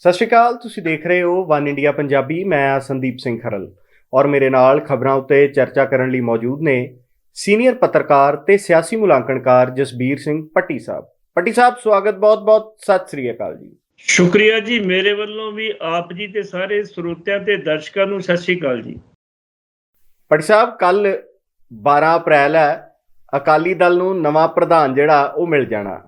ਸਤਿ ਸ਼੍ਰੀ ਅਕਾਲ ਤੁਸੀਂ ਦੇਖ ਰਹੇ ਹੋ ਵਨ ਇੰਡੀਆ ਪੰਜਾਬੀ ਮੈਂ ਹਾਂ ਸੰਦੀਪ ਸਿੰਘ ਖਰਲ। ਔਰ ਮੇਰੇ ਨਾਲ ਖਬਰਾਂ ਉੱਤੇ ਚਰਚਾ ਕਰਨ ਲਈ ਮੌਜੂਦ ਨੇ ਸੀਨੀਅਰ ਪੱਤਰਕਾਰ ਤੇ ਸਿਆਸੀ ਮੁਲਾਂਕਣਕਾਰ ਜਸਬੀਰ ਸਿੰਘ ਪੱਟੀ ਸਾਹਿਬ। ਪੱਟੀ ਸਾਹਿਬ ਸਵਾਗਤ ਬਹੁਤ-ਬਹੁਤ ਸਤਿ ਸ਼੍ਰੀ ਅਕਾਲ ਜੀ। ਸ਼ੁਕਰੀਆ ਜੀ ਮੇਰੇ ਵੱਲੋਂ ਵੀ ਆਪ ਜੀ ਤੇ ਸਾਰੇ ਸਰੋਤਿਆਂ ਤੇ ਦਰਸ਼ਕਾਂ ਨੂੰ ਸਤਿ ਸ਼੍ਰੀ ਅਕਾਲ ਜੀ। ਪੱਟੀ ਸਾਹਿਬ ਕੱਲ 12 ਅਪ੍ਰੈਲ ਹੈ ਅਕਾਲੀ ਦਲ ਨੂੰ ਨਵਾਂ ਪ੍ਰਧਾਨ ਜਿਹੜਾ ਉਹ ਮਿਲ ਜਾਣਾ।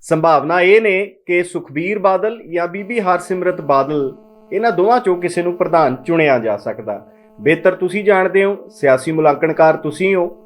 ਸੰਭਾਵਨਾ ਇਹ ਨੇ ਕਿ ਸੁਖਬੀਰ ਬਾਦਲ ਜਾਂ ਬੀਬੀ ਹਰਸਿਮਰਤ ਬਾਦਲ, ਇਹਨਾਂ ਦੋਵਾਂ ਚੋਂ ਕਿਸੇ ਨੂੰ ਪ੍ਰਧਾਨ ਚੁਣਿਆ ਜਾ ਸਕਦਾ। ਬਿਹਤਰ ਤੁਸੀਂ ਜਾਣਦੇ ਹੋ, ਸਿਆਸੀ ਮੁਲਾਂਕਣਕਾਰ ਤੁਸੀਂ ਹੋ।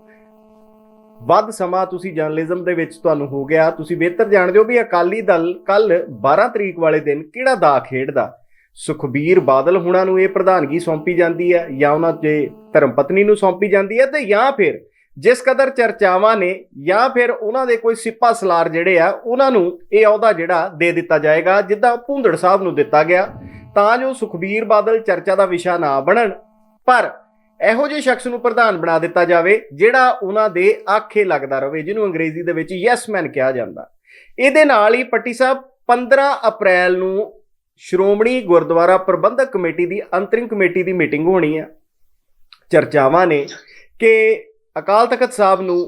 ਵੱਧ ਸਮਾਂ ਤੁਸੀਂ ਜਰਨਲਿਜ਼ਮ ਦੇ ਵਿੱਚ ਤੁਹਾਨੂੰ ਹੋ ਗਿਆ। ਤੁਸੀਂ ਬਿਹਤਰ ਜਾਣਦੇ ਹੋ ਵੀ ਅਕਾਲੀ ਦਲ ਕੱਲ 12 ਤਰੀਕ ਵਾਲੇ ਦਿਨ ਕਿਹੜਾ ਦਾ ਖੇਡਦਾ? ਸੁਖਬੀਰ ਬਾਦਲ ਹੁਣਾਂ ਨੂੰ ਇਹ ਪ੍ਰਧਾਨਗੀ ਸੌਂਪੀ ਜਾਂਦੀ ਹੈ ਜਾਂ ਉਹਨਾਂ ਦੇ ਧਰਮ ਪਤਨੀ ਨੂੰ ਸੌਂਪੀ ਜਾਂਦੀ ਹੈ ਤੇ ਜਾਂ ਫਿਰ ਜਿਸ ਕਦਰ ਚਰਚਾਵਾਂ ਨੇ ਜਾਂ ਫਿਰ ਉਹਨਾਂ ਦੇ ਕੋਈ ਸਿੱਪਾ ਸਲਾਰ ਜਿਹੜੇ ਆ, ਉਹਨਾਂ ਨੂੰ ਇਹ ਅਹੁਦਾ ਜਿਹੜਾ ਦੇ ਦਿੱਤਾ ਜਾਏਗਾ, ਜਿੱਦਾਂ ਭੁੰਦੜ ਸਾਹਿਬ ਨੂੰ ਦਿੱਤਾ ਗਿਆ, ਤਾਂ ਜੋ ਸੁਖਬੀਰ ਬਾਦਲ ਚਰਚਾ ਦਾ ਵਿਸ਼ਾ ਨਾ ਬਣਨ। ਪਰ ਇਹੋ ਜਿਹੇ ਸ਼ਖਸ ਨੂੰ ਪ੍ਰਧਾਨ ਬਣਾ ਦਿੱਤਾ ਜਾਵੇ, ਜਿਹੜਾ ਉਹਨਾਂ ਦੇ ਆਖੇ ਲੱਗਦਾ ਰਹੇ ਜਿਹਨੂੰ ਅੰਗਰੇਜ਼ੀ ਦੇ ਵਿੱਚ ਯੈਸ ਮੈਨ ਕਿਹਾ ਜਾਂਦਾ। ਇਹਦੇ ਨਾਲ ਹੀ ਪੱਟੀ ਸਾਹਿਬ 15 ਅਪ੍ਰੈਲ ਨੂੰ ਸ਼੍ਰੋਮਣੀ ਗੁਰਦੁਆਰਾ ਪ੍ਰਬੰਧਕ ਕਮੇਟੀ ਦੀ, ਅੰਤਰਿਮ ਕਮੇਟੀ ਦੀ ਮੀਟਿੰਗ ਹੋਣੀ ਹੈ ਚਰਚਾਵਾਂ ਨੇ ਕਿ ਅਕਾਲ ਤਖਤ ਸਾਹਿਬ ਨੂੰ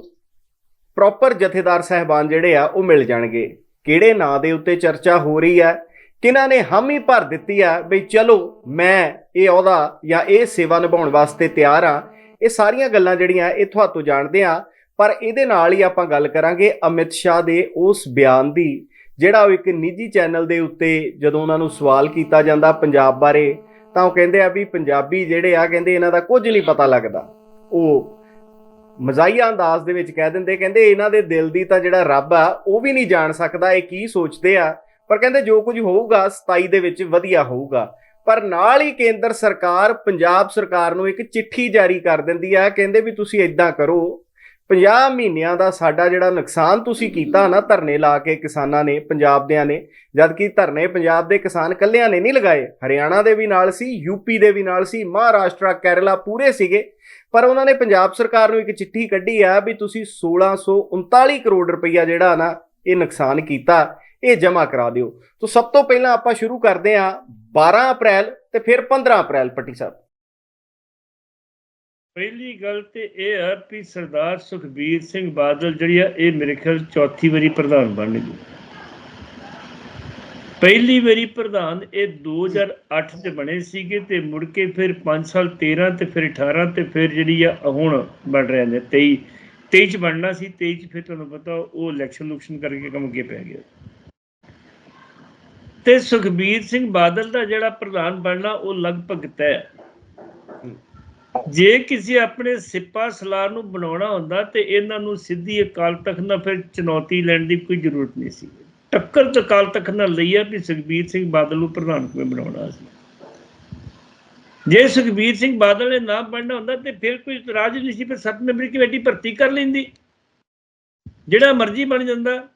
ਪ੍ਰੋਪਰ ਜਥੇਦਾਰ ਸਹਿਬਾਨ ਜਿਹੜੇ ਆ, ਉਹ ਮਿਲ ਜਾਣਗੇ। ਕਿਹੜੇ ਨਾਂ ਦੇ ਉੱਤੇ ਚਰਚਾ ਹੋ ਰਹੀ ਹੈ ਕਿਹਨਾਂ ਨੇ ਹਾਮੀ ਭਰ ਦਿੱਤੀ ਆ? ਵੀ ਚਲੋ, ਮੈਂ ਇਹ ਅਹੁਦਾ ਜਾਂ ਇਹ ਸੇਵਾ ਨਿਭਾਉਣ ਵਾਸਤੇ ਤਿਆਰ ਆ ਇਹ ਸਾਰੀਆਂ ਗੱਲਾਂ ਜਿਹੜੀਆਂ ਇਹ ਤੁਹਾਤੋਂ ਜਾਣਦੇ ਆ ਪਰ ਇਹਦੇ ਨਾਲ ਹੀ ਆਪਾਂ ਗੱਲ ਕਰਾਂਗੇ ਅਮਿਤ ਸ਼ਾਹ ਦੇ ਉਸ ਬਿਆਨ ਦੀ, ਜਿਹੜਾ ਉਹ ਇੱਕ ਨਿੱਜੀ ਚੈਨਲ ਦੇ ਉੱਤੇ ਜਦੋਂ ਉਹਨਾਂ ਨੂੰ ਸਵਾਲ ਕੀਤਾ ਜਾਂਦਾ ਪੰਜਾਬ ਬਾਰੇ, ਤਾਂ ਉਹ ਕਹਿੰਦੇ ਆ ਵੀ ਪੰਜਾਬੀ ਜਿਹੜੇ ਆ, ਕਹਿੰਦੇ ਇਹਨਾਂ ਦਾ ਕੁਝ ਨਹੀਂ ਪਤਾ ਲੱਗਦਾ। ਉਹ ਮਜ਼ਾਈਆ ਅੰਦਾਜ਼ ਦੇ ਵਿੱਚ ਕਹਿ ਦਿੰਦੇ, ਕਹਿੰਦੇ ਇਹਨਾਂ ਦੇ ਦਿਲ ਦੀ ਤਾਂ ਜਿਹੜਾ ਰੱਬ ਆ, ਉਹ ਵੀ ਨਹੀਂ ਜਾਣ ਸਕਦਾ, ਇਹ ਕੀ ਸੋਚਦੇ ਆ? ਪਰ ਕਹਿੰਦੇ ਜੋ ਕੁਝ ਹੋਊਗਾ 27 ਦੇ ਵਿੱਚ ਵਧੀਆ ਹੋਊਗਾ। ਪਰ ਨਾਲ ਹੀ ਕੇਂਦਰ ਸਰਕਾਰ, ਪੰਜਾਬ ਸਰਕਾਰ ਨੂੰ ਇੱਕ ਚਿੱਠੀ ਜਾਰੀ ਕਰ ਦਿੰਦੀ ਆ, ਕਹਿੰਦੇ ਵੀ ਤੁਸੀਂ ਇਦਾਂ ਕਰੋ 50 ਮਹੀਨਿਆਂ ਦਾ ਸਾਡਾ ਜਿਹੜਾ ਨੁਕਸਾਨ ਤੁਸੀਂ ਕੀਤਾ ਨਾ ਧਰਨੇ ਲਾ ਕੇ ਕਿਸਾਨਾਂ ਨੇ ਪੰਜਾਬ ਦਿਆਂ ਨੇ ਜਦ ਕਿ ਧਰਨੇ ਪੰਜਾਬ ਦੇ ਕਿਸਾਨ ਕੱਲਿਆਂ ਨੇ ਨਹੀਂ ਲਗਾਏ, ਹਰਿਆਣਾ ਦੇ ਵੀ ਨਾਲ ਸੀ ਯੂਪੀ ਦੇ ਵੀ ਨਾਲ ਸੀ, ਮਹਾਰਾਸ਼ਟਰ, ਕੇਰਲਾ ਪੂਰੇ ਸੀਗੇ, ਪਰ ਉਹਨਾਂ ਨੇ ਪੰਜਾਬ ਸਰਕਾਰ ਨੂੰ ਇੱਕ ਚਿੱਠੀ ਕੱਢੀ ਆ ਵੀ ਤੁਸੀਂ 1639 ਕਰੋੜ ਰੁਪਈਆ ਜਿਹੜਾ ਨਾ ਇਹ ਨੁਕਸਾਨ ਕੀਤਾ, ਇਹ ਜਮ੍ਹਾਂ ਕਰਾ ਦਿਓ। ਤੋਂ ਸਭ ਤੋਂ ਪਹਿਲਾਂ ਆਪਾਂ ਸ਼ੁਰੂ ਕਰਦੇ ਹਾਂ 12 ਅਪ੍ਰੈਲ ਤੇ ਫਿਰ 15 ਅਪ੍ਰੈਲ ਪੱਟੀ ਸਾਹਿਬ। ਪਹਿਲੀ ਗੱਲ ਤੇ ਇਹ ਹੈ ਵੀ ਸਰਦਾਰ ਸੁਖਬੀਰ ਸਿੰਘ ਬਾਦਲ ਜਿਹੜੀ ਆ, ਇਹ ਮੇਰੇ ਖਿਆਲ ਚੌਥੀ ਵਾਰੀ ਪ੍ਰਧਾਨ ਬਣਨਗੇ ਪਹਿਲੀ ਵਾਰੀ ਪ੍ਰਧਾਨ ਇਹ 2008 ਤੇ ਬਣੇ ਸੀਗੇ ਤੇ ਮੁੜ ਕੇ ਫਿਰ 5 ਸਾਲ 13 ਤੇ ਫਿਰ 18 ਤੇ ਫਿਰ ਜਿਹੜੀ ਆ ਹੁਣ ਬਣ ਰਹੇ ਨੇ। 23 23 ਚ ਬਣਨਾ ਸੀ 23 ਚ ਫਿਰ ਤੁਹਾਨੂੰ ਪਤਾ ਉਹ ਇਲੈਕਸ਼ਨ ਲੁਕਸ਼ਨ ਕਰਕੇ ਕੰਮ ਅੱਗੇ ਪੈ ਗਿਆ। ਤੇ ਸੁਖਬੀਰ ਸਿੰਘ ਬਾਦਲ ਦਾ ਜਿਹੜਾ ਪ੍ਰਧਾਨ ਬਣਨਾ, ਉਹ ਲਗਭਗ ਤੈਅ ਜੇ ਕਿਸੇ ਆਪਣੇ ਸਿੱਪਾ ਸਲਾਰ ਨੂੰ ਬਣਾਉਣਾ ਹੁੰਦਾ ਤੇ ਇਹਨਾਂ ਨੂੰ ਸਿੱਧੀ ਅਕਾਲ ਤਖਤ ਨਾਲ ਫਿਰ ਚੁਣੌਤੀ ਲੈਣ ਦੀ ਕੋਈ ਜ਼ਰੂਰਤ ਨਹੀਂ ਸੀ। ਟੱਕਰ ਤਾਂ ਅਕਾਲ ਤਖਤ ਨਾਲ ਲਈ ਹੈ ਵੀ ਸੁਖਬੀਰ ਸਿੰਘ ਬਾਦਲ ਨੂੰ ਪ੍ਰਧਾਨ ਕਿਵੇਂ ਬਣਾਉਣਾ ਸੀ। ਜੇ ਸੁਖਬੀਰ ਸਿੰਘ ਬਾਦਲ ਨੇ ਨਾ ਬਣਨਾ ਹੁੰਦਾ ਤੇ ਫਿਰ ਕੋਈ ਇਤਰਾਜ਼ ਨਹੀਂ ਸੀ, ਫਿਰ ਸੱਤ ਮੈਂਬਰੀ ਕਮੇਟੀ ਭਰਤੀ ਕਰ ਲੈਂਦੀ। ਜਿਹੜਾ ਮਰਜ਼ੀ ਬਣ ਜਾਂਦਾ।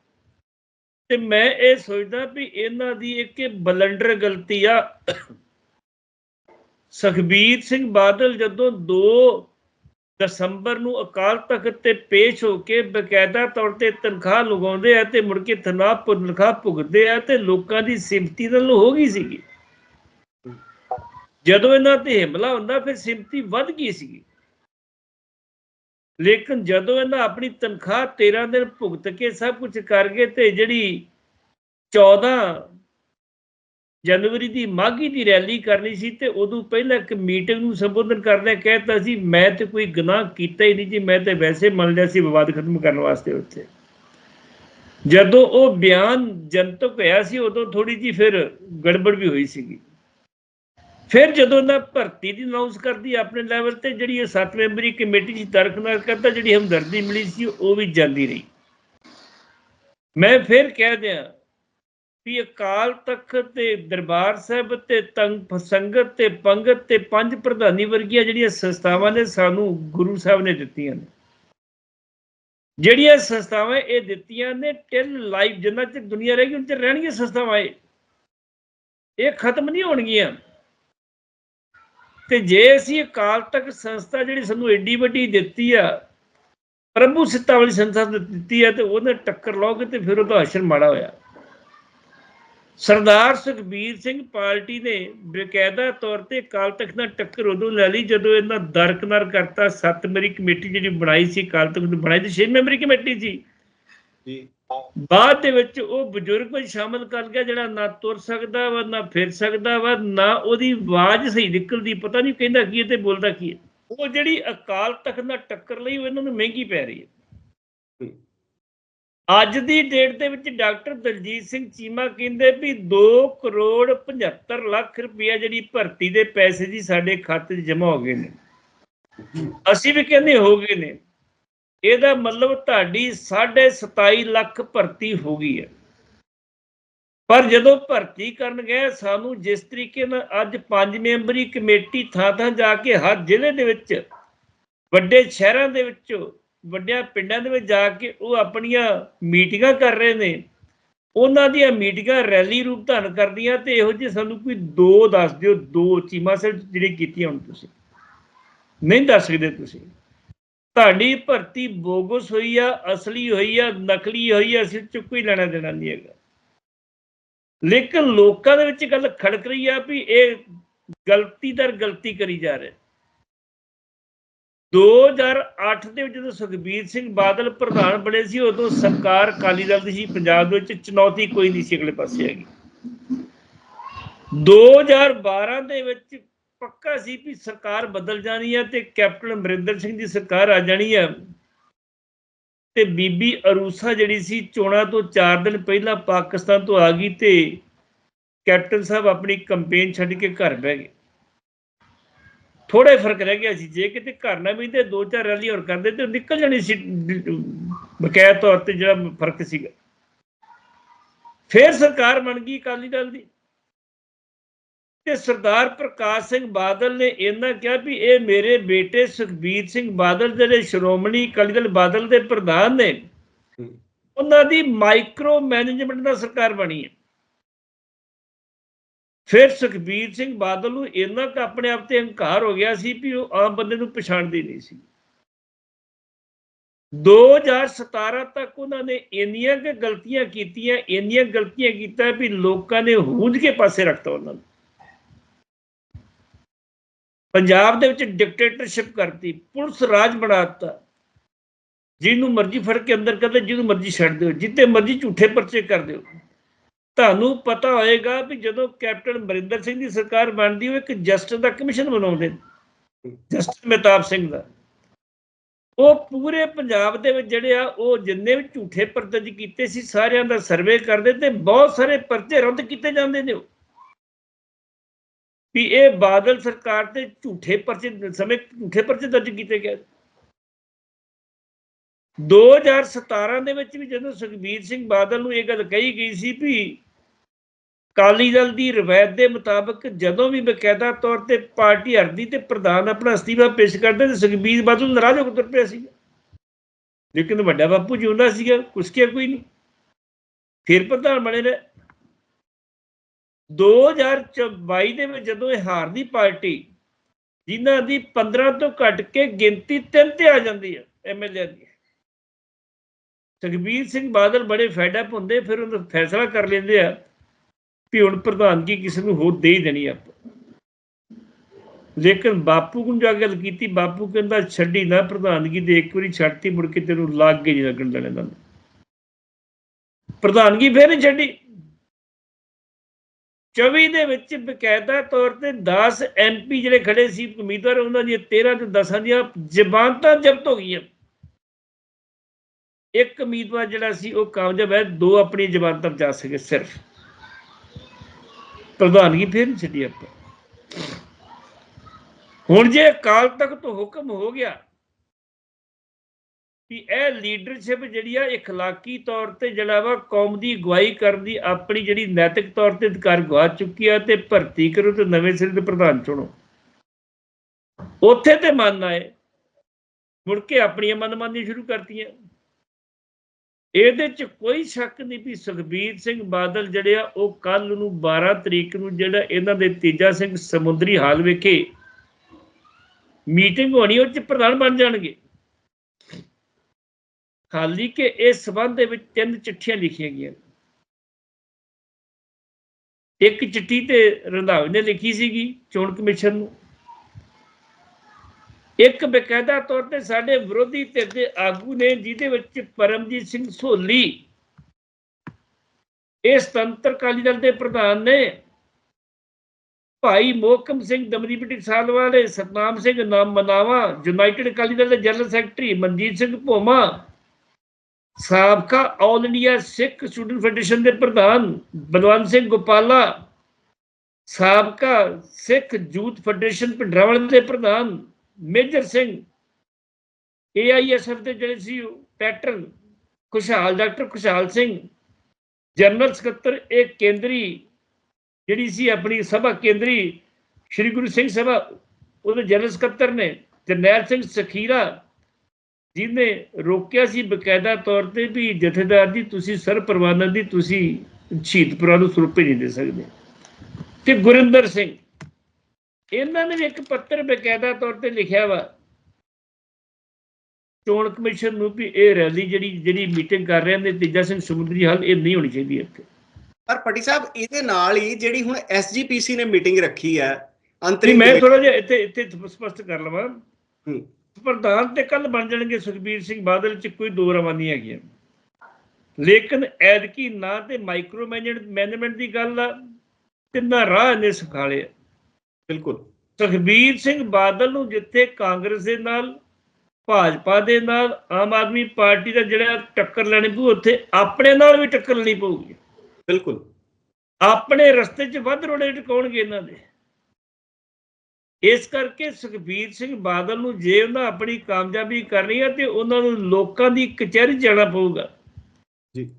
ਤੇ ਮੈਂ ਇਹ ਸੋਚਦਾ ਵੀ ਇਹਨਾਂ ਦੀ ਇੱਕ ਬਲੰਡਰ ਗਲਤੀ ਆ ਸੁਖਬੀਰ ਸਿੰਘ ਬਾਦਲ ਜਦੋਂ 2 ਦਸੰਬਰ ਨੂੰ ਅਕਾਲ ਤਖਤ ਤੇ ਪੇਸ਼ ਹੋ ਕੇ ਬਕਾਇਦਾ ਤੌਰ ਤੇ ਤਨਖਾਹ ਲਗਾਉਂਦੇ ਆ ਤੇ ਮੁੜ ਕੇ ਤਨਖਾਹ ਤਨਖਾਹ ਭੁਗਤਦੇ ਆ ਤੇ ਲੋਕਾਂ ਦੀ ਸਿੰਪਤੀ ਨਾਲ ਹੋ ਗਈ ਸੀਗੀ। ਜਦੋਂ ਇਹਨਾਂ ਤੇ ਹਮਲਾ ਹੁੰਦਾ ਫਿਰ ਸਿਮਤੀ ਵੱਧ ਗਈ ਸੀਗੀ। ਲੇਕਿਨ ਜਦੋਂ ਇਹਨਾਂ ਆਪਣੀ ਤਨਖਾਹ 13 ਦਿਨ ਭੁਗਤ ਕੇ ਸਭ ਕੁਝ ਕਰ ਗਏ ਤੇ ਜਿਹੜੀ 14 ਜਨਵਰੀ ਦੀ ਮਾਘੀ ਦੀ ਰੈਲੀ ਕਰਨੀ ਸੀ ਤੇ ਉਦੋਂ ਪਹਿਲਾਂ ਇੱਕ ਮੀਟਿੰਗ ਨੂੰ ਸੰਬੋਧਨ ਕਰਦਿਆਂ ਕਹਿਤਾ ਸੀ, ਮੈਂ ਤੇ ਕੋਈ ਗੁਨਾਹ ਕੀਤਾ ਹੀ ਨਹੀਂ ਜੀ, ਮੈਂ ਤੇ ਵੈਸੇ ਮੰਨ ਲਿਆ ਸੀ ਵਿਵਾਦ ਖਤਮ ਕਰਨ ਵਾਸਤੇ ਉੱਥੇ। ਜਦੋਂ ਉਹ ਬਿਆਨ ਜਨਤਕ ਹੋਇਆ ਸੀ, ਉਦੋਂ ਥੋੜੀ ਜੀ ਫਿਰ ਗੜਬੜ ਵੀ ਹੋਈ ਸੀਗੀ। ਫਿਰ ਜਦੋਂ ਨਾ ਭਰਤੀ ਦੀ ਅਨਾਉਂਸ ਕਰਦੀ ਆਪਣੇ ਲੈਵਲ ਤੇ, ਜਿਹੜੀ ਇਹ ਸੱਤ ਮੈਂਬਰੀ ਕਮੇਟੀ ਦੀ ਦਰਖਨਾਰ ਕਰਦਾ ਜਿਹੜੀ ਹਮਦਰਦੀ ਮਿਲੀ ਸੀ, ਉਹ ਵੀ ਜਾਂਦੀ ਰਹੀ। ਮੈਂ ਫਿਰ ਕਹਿ ਦਿਆਂ ਵੀ ਅਕਾਲ ਤਖਤ ਤੇ ਦਰਬਾਰ ਸਾਹਿਬ ਤੇ ਤੰਗ ਸੰਗਤ ਤੇ ਪੰਗਤ ਤੇ ਪੰਜ ਪ੍ਰਧਾਨੀ ਵਰਗੀਆਂ ਜਿਹੜੀਆਂ ਸੰਸਥਾਵਾਂ ਨੇ ਸਾਨੂੰ ਗੁਰੂ ਸਾਹਿਬ ਨੇ ਦਿੱਤੀਆਂ ਨੇ। ਜਿਹੜੀਆਂ ਸੰਸਥਾਵਾਂ ਇਹ ਦਿੱਤੀਆਂ ਨੇ ਟਿਲ ਲਾਈਫ ਜਿੰਨਾ ਚਿਰ ਦੁਨੀਆ ਰਹੇਗੀ, ਉਹਨਾਂ ਚਿਰ ਰਹਿਣਗੀਆਂ ਸੰਸਥਾਵਾਂ ਇਹ। ਇਹ ਖਤਮ ਨਹੀਂ ਹੋਣਗੀਆਂ। ਤੇ ਜੇ ਅਸੀਂ ਅਕਾਲ ਤਖਤ ਸੰਸਥਾ ਜਿਹੜੀ ਸਾਨੂੰ ਐਡੀ ਵੱਡੀ ਦਿੱਤੀ ਆ, ਪ੍ਰਭੂ ਸਿੱਤਾ ਵਾਲੀ ਸੰਸਥਾ ਦਿੱਤੀ ਆ, ਤੇ ਉਹਨੇ ਟੱਕਰ ਲਾਓਗੇ ਤੇ ਫਿਰ ਉਹਦਾ ਅਸਰ ਮਾੜਾ ਹੋਇਆ। ਸਰਦਾਰ ਸੁਖਬੀਰ ਸਿੰਘ ਪਾਰਟੀ ਨੇ ਬਕਾਇਦਾ ਤੌਰ ਤੇ ਅਕਾਲ ਤਖਤ ਨਾਲ ਟੱਕਰ ਉਦੋਂ ਲੈ ਲਈ ਜਦੋਂ ਇਹਨਾਂ ਦਰਕਨਾਰ ਕਰਤਾ ਸੱਤ ਮੈਂਬਰੀ ਕਮੇਟੀ ਜਿਹੜੀ ਬਣਾਈ ਸੀ ਅਕਾਲ ਤਖਤ ਨੂੰ ਬਣਾਈ ਤੇ ਛੇ ਮੈਂਬਰੀ ਕਮੇਟੀ ਸੀ। ਜੀ। ਬਾਅਦ ਦੇ ਵਿੱਚ ਉਹ ਬਜ਼ੁਰਗ ਵਿੱਚ ਸ਼ਾਮਲ ਕਰ ਗਿਆ ਜਿਹੜਾ ਨਾ ਤੁਰ ਸਕਦਾ ਵਾ ਨਾ ਫਿਰ ਸਕਦਾ ਵਾ ਨਾ ਉਹਦੀ ਆਵਾਜ਼ ਸਹੀ ਨਿਕਲਦੀ ਪਤਾ ਨਹੀਂ ਕਹਿੰਦਾ ਕੀ ਹੈ ਤੇ ਬੋਲਦਾ ਕੀ ਹੈ। ਉਹ ਜਿਹੜੀ ਅਕਾਲ ਤਖਤ ਨਾਲ ਟੱਕਰ ਲਈ ਉਹ ਇਹਨਾਂ ਨੂੰ ਮਹਿੰਗੀ ਪੈ ਰਹੀ ਹੈ। ਅੱਜ ਦੀ ਡੇਟ ਦੇ ਵਿੱਚ ਡਾਕਟਰ ਦਲਜੀਤ ਸਿੰਘ ਚੀਮਾ ਕਹਿੰਦੇ ਵੀ 2 ਕਰੋੜ 75 ਲੱਖ ਰੁਪਇਆ ਜਿਹੜੀ ਭਰਤੀ ਦੇ ਪੈਸੇ ਜੀ ਸਾਡੇ ਖਾਤੇ 'ਚ ਜਮ੍ਹਾਂ ਹੋ ਗਏ ਨੇ। ਅਸੀਂ ਵੀ ਕਹਿੰਦੇ ਹੋ ਗਏ ਨੇ। ਇਹਦਾ ਮਤਲਬ ਤੁਹਾਡੀ 27.5 ਲੱਖ ਭਰਤੀ ਹੋ ਗਈ ਹੈ। ਪਰ ਜਦੋਂ ਭਰਤੀ ਕਰਨ ਗਏ, ਸਾਨੂੰ ਜਿਸ ਤਰੀਕੇ ਨਾਲ ਅੱਜ ਪੰਜ ਮੈਂਬਰੀ ਕਮੇਟੀ ਥਾਂ ਥਾਂ ਜਾ ਕੇ ਹਰ ਜ਼ਿਲ੍ਹੇ ਦੇ ਵਿੱਚ ਵੱਡੇ ਸ਼ਹਿਰਾਂ ਦੇ ਵਿੱਚੋਂ ਵੱਡਿਆਂ ਪਿੰਡਾਂ ਦੇ ਵਿੱਚ ਜਾ ਕੇ ਉਹ ਆਪਣੀਆਂ ਮੀਟਿੰਗਾਂ ਕਰ ਰਹੇ ਨੇ। ਉਹਨਾਂ ਦੀਆਂ ਮੀਟਿੰਗਾਂ ਰੈਲੀ ਰੂਪ ਧਾਰਨ ਕਰਦੀਆਂ ਤੇ ਇਹੋ ਜਿਹੇ ਸਾਨੂੰ ਕੋਈ ਦੋ ਦੱਸ ਦਿਓ, ਦੋ ਚੀਮਾ ਸਾਹਿਬ ਜਿਹੜੀ ਕੀਤੀਆਂ ਹੁਣ ਤੁਸੀਂ। ਨਹੀਂ ਦੱਸ ਸਕਦੇ ਤੁਸੀਂ। ਤੁਹਾਡੀ ਭਰਤੀ ਬੋਗਸ ਹੋਈ ਆ, ਅਸਲੀ ਹੋਈ ਆ, ਨਕਲੀ ਹੋਈ ਆ, ਅਸੀਂ ਚ ਹੀ ਲੈਣਾ ਦੇਣਾ ਨਹੀਂ ਹੈਗਾ। ਲੇਕਿਨ ਲੋਕਾਂ ਦੇ ਵਿੱਚ ਗੱਲ ਖੜਕ ਰਹੀ ਆ ਵੀ ਇਹ ਗਲਤੀ ਦਰ ਗਲਤੀ ਕਰੀ ਜਾ ਰਹੇ। 2008 ਦੇ ਵਿੱਚ ਜਦੋਂ ਸੁਖਬੀਰ ਸਿੰਘ ਬਾਦਲ ਪ੍ਰਧਾਨ ਬਣੇ ਸੀ, ਉਦੋਂ ਸਰਕਾਰ ਅਕਾਲੀ ਦਲ ਦੀ ਸੀ, ਪੰਜਾਬ ਦੇ ਵਿੱਚ ਚੁਣੌਤੀ ਕੋਈ ਨਹੀਂ ਸੀ ਅਗਲੇ ਪਾਸੇ ਹੈਗੀ। 2012 ਦੇ ਵਿੱਚ ਪੱਕਾ ਸੀ ਵੀ ਸਰਕਾਰ ਬਦਲ ਜਾਣੀ ਹੈ ਤੇ ਕੈਪਟਨ ਅਮਰਿੰਦਰ ਸਿੰਘ ਦੀ ਸਰਕਾਰ ਆ ਜਾਣੀ ਹੈ ਤੇ ਬੀਬੀ ਅਰੂਸਾ ਜਿਹੜੀ ਸੀ, ਚੋਣਾਂ ਤੋਂ 4 ਦਿਨ ਪਹਿਲਾਂ ਪਾਕਿਸਤਾਨ ਤੋਂ ਆ ਗਈ ਤੇ ਕੈਪਟਨ ਸਾਹਿਬ ਆਪਣੀ ਕੰਪੇਨ ਛੱਡ ਕੇ ਘਰ ਬਹਿ ਗਏ। ਥੋੜਾ ਫ਼ਰਕ ਰਹਿ ਗਿਆ ਸੀ। ਜੇ ਕਿਤੇ ਘਰ ਨਾ ਵੀ ਤੇ ਦੋ ਚਾਰ ਰੈਲੀ ਹੋਰ ਕਰਦੇ ਤੇ ਨਿਕਲ ਜਾਣੀ ਸੀ। ਬਕਾਇਆ ਤੌਰ ਤੇ ਜਿਹੜਾ ਫ਼ਰਕ ਸੀਗਾ। ਫਿਰ ਸਰਕਾਰ ਬਣ ਗਈ ਅਕਾਲੀ ਦਲ ਦੀ। ਤੇ ਸਰਦਾਰ ਪ੍ਰਕਾਸ਼ ਸਿੰਘ ਬਾਦਲ ਨੇ ਇਹਨਾਂ ਕਿਹਾ ਵੀ ਇਹ ਮੇਰੇ ਬੇਟੇ ਸੁਖਬੀਰ ਸਿੰਘ ਬਾਦਲ ਜਿਹੜੇ ਸ਼੍ਰੋਮਣੀ ਅਕਾਲੀ ਦਲ ਬਾਦਲ ਦੇ ਪ੍ਰਧਾਨ ਨੇ ਉਹਨਾਂ ਦੀ ਮਾਈਕਰੋ ਮੈਨੇਜਮੈਂਟ ਦਾ ਸਰਕਾਰ ਬਣੀ ਹੈ। ਫਿਰ ਸੁਖਬੀਰ ਸਿੰਘ ਬਾਦਲ ਨੂੰ ਇੰਨਾ ਕੁ ਆਪਣੇ ਆਪ ਤੇ ਹੰਕਾਰ ਹੋ ਗਿਆ ਸੀ ਵੀ ਉਹ ਆਮ ਬੰਦੇ ਨੂੰ ਪਛਾਣਦੀ ਨਹੀਂ ਸੀ। 2017 ਤੱਕ ਉਹਨਾਂ ਨੇ ਇੰਨੀਆਂ ਕਿ ਗਲਤੀਆਂ ਕੀਤੀਆਂ, ਇੰਨੀਆਂ ਗਲਤੀਆਂ ਕੀਤਾ ਵੀ ਲੋਕਾਂ ਨੇ ਹੂੰਝ ਕੇ ਪਾਸੇ ਰੱਖਤਾ ਉਹਨਾਂ ਨੂੰ। ਪੰਜਾਬ ਦੇ ਵਿੱਚ ਡਿਕਟੇਟਰਸ਼ਿਪ ਕਰਤੀ, ਪੁਲਿਸ ਰਾਜ ਬਣਾ ਦਿੱਤਾ। ਜਿਹਨੂੰ ਮਰਜ਼ੀ ਫੜ ਕੇ ਅੰਦਰ ਕਰਦੇ ਜਿਹਨੂੰ ਮਰਜ਼ੀ ਛੱਡ ਦਿਓ ਜਿੱਤੇ ਮਰਜ਼ੀ ਝੂਠੇ ਪਰਚੇ ਕਰ ਦਿਓ। ਤੁਹਾਨੂੰ ਪਤਾ ਹੋਏਗਾ ਵੀ ਜਦੋਂ ਕੈਪਟਨ ਅਮਰਿੰਦਰ ਸਿੰਘ ਦੀ ਸਰਕਾਰ ਬਣਦੀ, ਉਹ ਇੱਕ ਜਸਟਿਸ ਦਾ ਕਮਿਸ਼ਨ ਬਣਾਉਂਦੇ ਜਸਟਿਸ ਮਹਿਤਾਬ ਸਿੰਘ ਦਾ। ਉਹ ਪੂਰੇ ਪੰਜਾਬ ਦੇ ਵਿੱਚ ਜਿਹੜੇ ਆ, ਉਹ ਜਿੰਨੇ ਵੀ ਝੂਠੇ ਪਰਚੇ ਕੀਤੇ ਸੀ, ਸਾਰਿਆਂ ਦਾ ਸਰਵੇ ਕਰਦੇ ਤੇ ਬਹੁਤ ਸਾਰੇ ਪਰਚੇ ਰੱਦ ਕੀਤੇ ਜਾਂਦੇ ਨੇ ਉਹ। ਵੀ ਇਹ ਬਾਦਲ ਸਰਕਾਰ ਤੇ ਝੂਠੇ ਪਰਚੇ, ਸਮੇਂ ਝੂਠੇ ਪਰਚੇ ਦਰਜ ਕੀਤੇ ਗਏ। 2017 ਦੇ ਵਿੱਚ ਵੀ ਜਦੋਂ ਸੁਖਬੀਰ ਸਿੰਘ ਬਾਦਲ ਨੂੰ ਇਹ ਗੱਲ ਕਹੀ ਗਈ ਸੀ ਵੀ ਕਾਲੀ ਦਲ ਦੀ ਰਵਾਇਤ ਦੇ ਮੁਤਾਬਕ ਜਦੋਂ ਵੀ ਬਕਾਇਦਾ ਤੌਰ ਤੇ ਪਾਰਟੀ ਹਰਦੀ ਤੇ ਪ੍ਰਧਾਨ ਆਪਣਾ ਅਸਤੀਫਾ ਪੇਸ਼ ਕਰਦੇ ਤੇ ਸੁਖਬੀਰ ਬਾਦਲ ਨਾਰਾਜ਼ ਹੋ ਕੇ ਤੁਰ ਪਿਆ ਸੀ ਲੇਕਿਨ ਵੱਡਾ ਬਾਪੂ ਜਿਉਂਦਾ ਸੀਗਾ, ਕੁਛ ਕੋਈ ਨਹੀਂ। ਫਿਰ ਪ੍ਰਧਾਨ ਬਣੇ ਰਹੇ। 2022 ਦੇ ਵਿੱਚ ਜਦੋਂ ਇਹ ਹਾਰਦੀ ਪਾਰਟੀ, ਜਿਨ੍ਹਾਂ ਦੀ 15 ਤੋਂ ਘਟ ਕੇ ਗਿਣਤੀ ਤਿੰਨ ਤੇ ਆ ਜਾਂਦੀ ਹੈ ਐਮਐਲਏ ਦੀ। ਸੁਖਬੀਰ ਸਿੰਘ ਬਾਦਲ ਬੜੇ ਫੈਡਅਪ ਹੁੰਦੇ, ਫਿਰ ਉਹ ਫੈਸਲਾ ਕਰ ਲੈਂਦੇ ਆ। ਵੀ ਹੁਣ ਪ੍ਰਧਾਨਗੀ ਕਿਸੇ ਨੂੰ ਹੋਰ ਦੇ ਹੀ ਦੇਣੀ ਆਪਾਂ। ਲੇਕਿਨ ਬਾਪੂ ਨੂੰ ਜਾ ਕੇ ਗੱਲ ਕੀਤੀ, ਬਾਪੂ ਕਹਿੰਦਾ ਛੱਡੀ ਨਾ ਪ੍ਰਧਾਨਗੀ ਦੇ, ਇੱਕ ਵਾਰੀ ਛੱਡਤੀ, ਮੁੜ ਕੇ ਤੈਨੂੰ ਲੱਗ ਕੇ ਨਹੀਂ ਲੱਗਣ ਦੇਣੇ ਤਾਂ ਪ੍ਰਧਾਨਗੀ ਫਿਰ ਨਹੀਂ ਛੱਡੀ। 24 ਦੇ ਵਿੱਚ ਬਕਾਇਦਾ ਤੌਰ ਤੇ 10 ਐਮਪੀ ਜਿਹੜੇ ਖੜੇ ਸੀ, ਉਮੀਦਵਾਰ ਉਹਨਾਂ ਦੀਆਂ 13 ਤੋਂ 10 ਦੀਆਂ ਜ਼ਮਾਨਤਾਂ ਜ਼ਬਤ ਹੋ ਗਈਆਂ। ਇੱਕ ਉਮੀਦਵਾਰ ਜਿਹੜਾ ਸੀ, ਉਹ ਕਾਮਯਾਬ ਹੈ, ਦੋ ਆਪਣੀ ਜ਼ਮਾਨਤਾਂ ਬਚਾ ਸਕੇ ਸਿਰਫ। ਪ੍ਰਧਾਨਗੀ ਫੇਰ ਨਹੀਂ ਛੱਡੀ ਆਪਾਂ। ਹੁਣ ਜੇ ਅਕਾਲ ਤਖਤ ਹੁਕਮ ਹੋ ਗਿਆ ਵੀ ਇਹ ਲੀਡਰਸ਼ਿਪ ਜਿਹੜੀ ਆ اخਲਾਕੀ ਤੌਰ ਤੇ ਜਿਹੜਾ ਵਾ, ਕੌਮ ਦੀ ਅਗਵਾਈ ਕਰਨ ਦੀ ਆਪਣੀ ਜਿਹੜੀ ਨੈਤਿਕ ਤੌਰ ਤੇ ਅਧਿਕਾਰ ਗਵਾ ਚੁੱਕੀ ਆ ਤੇ ਭਰਤੀ ਕਰੋ ਤੇ ਨਵੇਂ ਸਿਰੇ ਦੇ ਪ੍ਰਧਾਨ ਚੁਣੋ। ਉੱਥੇ ਤੇ ਮੰਨ ਆਏ, ਮੁੜ ਕੇ ਆਪਣੀਆਂ ਮਨਮਾਨੀ ਸ਼ੁਰੂ ਕਰਤੀਆਂ। ਇਹਦੇ ਚ ਕੋਈ ਸ਼ੱਕ ਨਹੀਂ ਵੀ ਸੁਖਬੀਰ ਸਿੰਘ ਬਾਦਲ ਜਿਹੜੇ ਆ, ਉਹ ਕੱਲ ਨੂੰ 12 ਤਰੀਕ ਨੂੰ ਜਿਹੜਾ ਇਹਨਾਂ ਦੇ ਤੀਜਾ ਸਿੰਘ ਸਮੁੰਦਰੀ ਹਾਲ ਵਿਖੇ ਮੀਟਿੰਗ ਹੋਣੀ, ਉਹ ਚ ਪ੍ਰਧਾਨ ਬਣ ਜਾਣਗੇ। ਖਾਲੀ ਕਿ ਇਸ ਸਬੰਧ ਦੇ ਵਿੱਚ ਤਿੰਨ ਚਿੱਠੀਆਂ ਲਿਖੀਆਂ ਗਈਆਂ। ਇੱਕ ਚਿੱਠੀ ਤੇ ਰੰਧਾਵੇ ਨੇ ਲਿਖੀ ਸੀਗੀ ਚੋਣ ਕਮਿਸ਼ਨ ਨੂੰ। ਇੱਕ ਬਕਾਇਦਾ ਤੌਰ ਤੇ ਸਾਡੇ ਵਿਰੋਧੀ ਧਿਰ ਦੇ ਆਗੂ ਨੇ, ਜਿਹਦੇ ਵਿੱਚ ਪਰਮਜੀਤ ਸਿੰਘ ਸੋਲੀ, ਇਹ ਸੁਤੰਤਰ ਅਕਾਲੀ ਦਲ ਦੇ ਪ੍ਰਧਾਨ ਨੇ, ਭਾਈ ਮੋਹਕਮ ਸਿੰਘ ਦਮਦੀਪ ਟਕਸਾਲ ਵਾਲੇ ਸਤਨਾਮ ਸਿੰਘ ਨਾਮ ਮਨਾਵਾ, ਯੂਨਾਈਟਿਡ ਅਕਾਲੀ ਦਲ ਦੇ ਜਨਰਲ ਸੈਕਟਰੀ ਮਨਜੀਤ ਸਿੰਘ ਭੋਮਾ, ਸਾਬਕਾ all India Sikh student federation ਦੇ ਪ੍ਰਧਾਨ ਬਲਵੰਤ ਸਿੰਘ ਗੋਪਾਲਾ, ਸਾਬਕਾ ਸਿੱਖ ਯੂਥ ਫੈਡਰੇਸ਼ਨ ਪਿੰਡਰਾਵਲ ਦੇ ਪ੍ਰਧਾਨ ਮੇਜਰ ਸਿੰਘ ਏਆਈਐਸਐਫ ਦੇ ਜਿਹੜੇ ਸੀ ਪੈਟਰਨ, ਖੁਸ਼ਹਾਲ, ਡਾਕਟਰ ਖੁਸ਼ਹਾਲ ਸਿੰਘ, ਜਨਰਲ ਸਕੱਤਰ, ਇਹ ਕੇਂਦਰੀ ਜਿਹੜੀ ਸੀ ਆਪਣੀ ਸਭਾ ਕੇਂਦਰੀ, ਸ਼੍ਰੀ ਗੁਰੂ ਸਿੰਘ ਸਭਾ, ਉਹਦੇ ਜਨਰਲ ਸਕੱਤਰ ਨੇ ਜਰਨੈਲ ਸਿੰਘ ਸਖੀਰਾ ਜਿਹਨੇ ਰੋਕਿਆ ਸੀ ਬਕਾਇਦਾ ਤੌਰ ਤੇ ਵੀ ਜਥੇਦਾਰ ਜੀ, ਤੁਸੀਂ ਸਰ ਪ੍ਰਵਾਨਨ ਦੀ ਤੁਸੀਂ ਸ਼ਹੀਦਪੁਰਾਂ ਨੂੰ ਸਰੂਪੇ ਨਹੀਂ ਦੇ ਸਕਦੇ। ਤੇ ਗੁਰਿੰਦਰ ਸਿੰਘ ਇਹਨਾਂ ਨੇ ਇੱਕ ਪੱਤਰ ਬਕਾਇਦਾ ਤੌਰ ਤੇ ਲਿਖਿਆ ਵਾ ਚੋਣ ਕਮਿਸ਼ਨ ਨੂੰ ਵੀ ਇਹ ਰੈਲੀ ਜਿਹੜੀ ਜਿਹੜੀ ਮੀਟਿੰਗ ਕਰ ਰਹੇ ਨੇ ਤੇਜਾ ਸਿੰਘ ਸਮੁੰਦਰੀ ਹੱਲ ਇਹ ਨਹੀਂ ਹੋਣੀ ਚਾਹੀਦੀ ਇੱਥੇ। ਪਰ ਪੱਟੀ ਸਾਹਿਬ ਇਹਦੇ ਨਾਲ ਹੀ ਜਿਹੜੀ ਹੁਣ ਐਸਜੀਪੀਸੀ ਨੇ ਮੀਟਿੰਗ ਰੱਖੀ ਹੈ ਅੰਤਰਿਮ ਮੈਂ ਥੋੜਾ ਜਿਹਾ ਇੱਥੇ ਇੱਥੇ ਸਪਸ਼ਟ ਕਰ ਲਵਾਂ। ਹੂੰ। ਪ੍ਰਧਾਨ ਤੇ ਕੱਲ ਬਣ ਜਾਣਗੇ ਸੁਖਬੀਰ ਸਿੰਘ ਬਾਦਲ ਚ ਕੋਈ ਦੋ ਰਵਾਂ ਨਹੀਂ ਹੈਗੀਆਂ। ਲੇਕਿਨ ਐਦਕੀ ਨਾ ਤੇ ਮਾਈਕਰੋ ਮੈਨੇਜਮੈਂਟ ਦੀ ਗੱਲ ਆ ਤੇ ਨਾ ਰਾਹ ਨੇ ਸਿਖਾਲੇ ਬਿਲਕੁਲ। ਸੁਖਬੀਰ ਸਿੰਘ ਬਾਦਲ ਨੂੰ ਜਿੱਥੇ ਕਾਂਗਰਸ ਦੇ ਨਾਲ ਭਾਜਪਾ ਦੇ ਨਾਲ ਆਮ ਆਦਮੀ ਪਾਰਟੀ ਦਾ ਜਿਹੜਾ ਟੱਕਰ ਲੈਣੀ ਪਊ ਉੱਥੇ ਆਪਣੇ ਨਾਲ ਵੀ ਟੱਕਰ ਲੈਣੀ ਪਊਗੀ। ਬਿਲਕੁਲ। ਆਪਣੇ ਰਸਤੇ 'ਚ ਵੱਧ ਰੋੜੇ ਟਿਕਾਉਣਗੇ ਇਹਨਾਂ ਦੇ। ਇਸ ਕਰਕੇ ਸੁਖਬੀਰ ਸਿੰਘ ਬਾਦਲ ਨੂੰ ਜੇ ਉਹਨਾਂ ਆਪਣੀ ਕਾਮਯਾਬੀ ਕਰਨੀ ਹੈ ਤੇ ਉਹਨਾਂ ਨੂੰ ਲੋਕਾਂ ਦੀ ਕਚਹਿਰੀ ਜਾਣਾ ਪਊਗਾ। ਜੀ।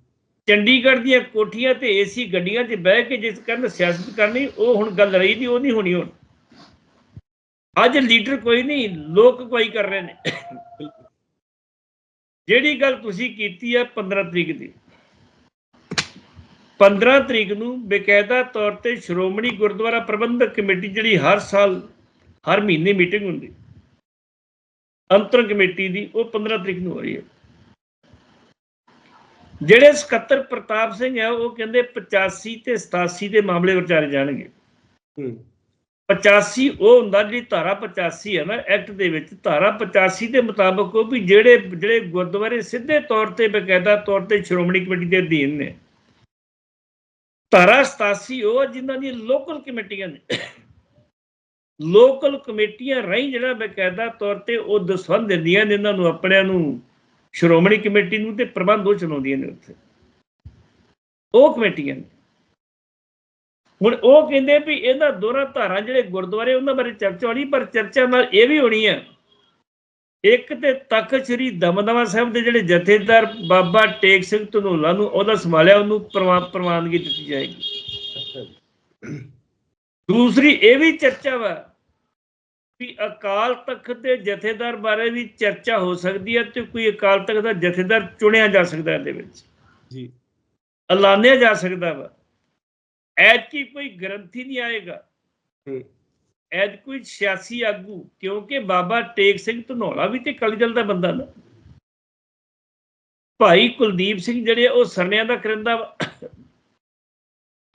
ਚੰਡੀਗੜ੍ਹ ਦੀਆਂ ਕੋਠੀਆਂ ਤੇ ਏਸੀ ਗੱਡੀਆਂ 'ਚ ਬਹਿ ਕੇ ਜਿਸ ਕਰਨ ਸਿਆਸਤ ਕਰਨੀ ਉਹ ਹੁਣ ਗੱਲ ਰਹੀ ਨਹੀਂ ਉਹ ਨਹੀਂ ਹੋਣੀ ਹੁਣ। ਅੱਜ ਲੀਡਰ ਕੋਈ ਨਹੀਂ, ਲੋਕ ਕੋਈ ਕਰ ਰਹੇ ਨੇ। ਜਿਹੜੀ ਗੱਲ ਤੁਸੀਂ ਕੀਤੀ ਹੈ 15 ਤਰੀਕ ਦੀ। 15 ਤਰੀਕ ਨੂੰ ਬਕਾਇਦਾ ਤੌਰ ਤੇ ਸ਼੍ਰੋਮਣੀ ਗੁਰਦੁਆਰਾ ਪ੍ਰਬੰਧਕ ਕਮੇਟੀ ਜਿਹੜੀ ਹਰ ਸਾਲ, ਹਰ ਮਹੀਨੇ ਮੀਟਿੰਗ ਹੁੰਦੀ। ਅੰਤਰ ਕਮੇਟੀ ਦੀ ਉਹ 15 ਤਰੀਕ ਨੂੰ ਹੋ ਰਹੀ ਹੈ। ਜਿਹੜੇ ਸਕੱਤਰ ਪ੍ਰਤਾਪ ਸਿੰਘ ਹੈ ਉਹ ਕਹਿੰਦੇ 85 ਤੇ 87 ਦੇ ਮਾਮਲੇ ਵਿਚਾਰੇ ਜਾਣਗੇ। ਹੂੰ। 85 ਉਹ ਹੁੰਦਾ ਜਿਹੜੀ ਧਾਰਾ 85 ਹੈ ਨਾ, ਐਕਟ ਦੇ ਵਿੱਚ ਧਾਰਾ 85 ਦੇ ਮੁਤਾਬਕ ਉਹ ਵੀ ਜਿਹੜੇ ਜਿਹੜੇ ਗੁਰਦੁਆਰੇ ਸਿੱਧੇ ਤੌਰ ਤੇ ਬਕਾਇਦਾ ਤੌਰ ਤੇ ਸ਼੍ਰੋਮਣੀ ਕਮੇਟੀ ਦੇ ਅਧੀਨ ਨੇ। ਧਾਰਾ 87 ਉਹ ਆ ਜਿਨ੍ਹਾਂ ਦੀਆਂ ਲੋਕਲ ਕਮੇਟੀਆਂ ਨੇ। ਲੋਕਲ ਕਮੇਟੀਆਂ ਰਾਹੀਂ ਜਿਹੜਾ ਬਕਾਇਦਾ ਤੌਰ ਤੇ ਉਹ ਦਸਵੰਦ ਦਿੰਦੀਆਂ ਨੇ, ਇਹਨਾਂ ਨੂੰ ਆਪਣਿਆਂ ਨੂੰ ਸ਼੍ਰੋਮਣੀ ਕਮੇਟੀ ਨੂੰ ਤੇ ਪ੍ਰਬੰਧ ਉਹ ਚਲਾਉਂਦੀਆਂ ਨੇ ਉੱਥੇ। ਉਹ ਕਮੇਟੀਆਂ ਨੇ। ਹੁਣ ਉਹ ਕਹਿੰਦੇ ਵੀ ਇਹਨਾਂ ਦੋਨਾਂ ਧਾਰਾਂ ਜਿਹੜੇ ਗੁਰਦੁਆਰੇ ਉਹਨਾਂ ਬਾਰੇ ਚਰਚਾ ਹੋਣੀ ਪਰ ਚਰਚਾ ਨਾਲ ਇਹ ਵੀ ਹੋਣੀ ਹੈ ਇੱਕ ਤੇ ਤਖਤ ਸ੍ਰੀ ਦਮਦਮਾ ਸਾਹਿਬ ਦੇ ਜਿਹੜੇ ਜਥੇਦਾਰ ਬਾਬਾ ਟੇਕ ਸਿੰਘ ਧਨੋਲਾ ਨੂੰ ਉਹਦਾ ਸੰਭਾਲਿਆ ਉਹਨੂੰ ਪ੍ਰਵਾ- ਪ੍ਰਵਾਨਗੀ ਦਿੱਤੀ ਜਾਏਗੀ। ਦੂਸਰੀ ਇਹ ਵੀ ਚਰਚਾ ਵਾ ਵੀ ਅਕਾਲ ਤਖਤ ਦੇ ਜਥੇਦਾਰ ਬਾਰੇ ਵੀ ਚਰਚਾ ਹੋ ਸਕਦੀ ਹੈ ਤੇ ਕੋਈ ਅਕਾਲ ਤਖਤ ਦਾ ਜਥੇਦਾਰ ਚੁਣਿਆ ਜਾ ਸਕਦਾ ਇਹਦੇ ਵਿੱਚ। ਜੀ। ਐਲਾਨਿਆ ਜਾ ਸਕਦਾ ਵਾ। ਐਦ ਕੀ ਕੋਈ ਗਰੰਟੀ ਨਹੀਂ ਆਏਗਾ? ਐਦ ਕੋਈ ਸਿਆਸੀ ਆਗੂ? ਕਿਉਂਕਿ ਬਾਬਾ ਟੇਕ ਸਿੰਘ ਧਨੌਲਾ ਵੀ ਤੇ ਅਕਾਲੀ ਦਲ ਦਾ ਬੰਦਾ ਨਾ। ਭਾਈ ਕੁਲਦੀਪ ਸਿੰਘ ਜਿਹੜੇ ਉਹ ਸਰਨਿਆਂ ਦਾ ਕਰਿੰਦਾ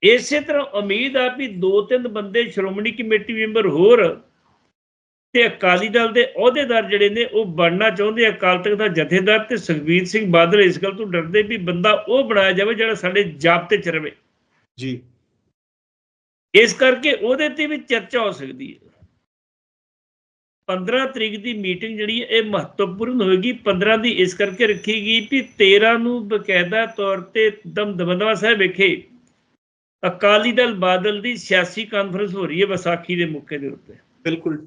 ਇਸੇ ਤਰ੍ਹਾਂ ਉਮੀਦ ਆ ਵੀ ਦੋ ਤਿੰਨ ਬੰਦੇ ਸ਼੍ਰੋਮਣੀ ਕਮੇਟੀ ਮੈਂਬਰ ਹੋਰ ਤੇ ਅਕਾਲੀ ਦਲ ਦੇ ਅਹੁਦੇਦਾਰ ਜਿਹੜੇ ਨੇ ਉਹ ਬਣਨਾ ਚਾਹੁੰਦੇ ਆ। ਅਕਾਲ ਤਖਤ ਦਾ ਜਥੇਦਾਰ ਤੇ ਸੁਖਬੀਰ ਸਿੰਘ ਬਾਦਲ ਇਸ ਗੱਲ ਤੋਂ ਡਰਦੇ ਵੀ ਬੰਦਾ ਉਹ ਬਣਾਇਆ ਜਾਵੇ ਜਿਹੜਾ ਸਾਡੇ ਜਾਬਤੇ ਚ ਰਵੇ। ਜੀ। ਇਸ ਕਰਕੇ ਉਹਦੇ ਤੇ ਵੀ ਚਰਚਾ ਹੋ ਸਕਦੀ ਹੈ। 15 ਤਰੀਕ ਦੀ ਮੀਟਿੰਗ ਜਿਹੜੀ ਇਹ ਮਹੱਤਵਪੂਰਨ ਹੋਏਗੀ। 15 ਦੀ ਇਸ ਕਰਕੇ ਰੱਖੀ ਗਈ ਵੀ 13 ਨੂੰ ਬਕਾਇਦਾ ਤੌਰ ਤੇ ਦਮਦਮਾ ਸਾਹਿਬ ਵਿਖੇ ਅਕਾਲੀ ਦਲ ਬਾਦਲ ਦੀ ਸਿਆਸੀ ਕਾਨਫਰੰਸ ਹੋ ਰਹੀ ਹੈ ਵਿਸਾਖੀ ਦੇ ਮੌਕੇ ਦੇ ਉੱਤੇ। ਬਿਲਕੁਲ।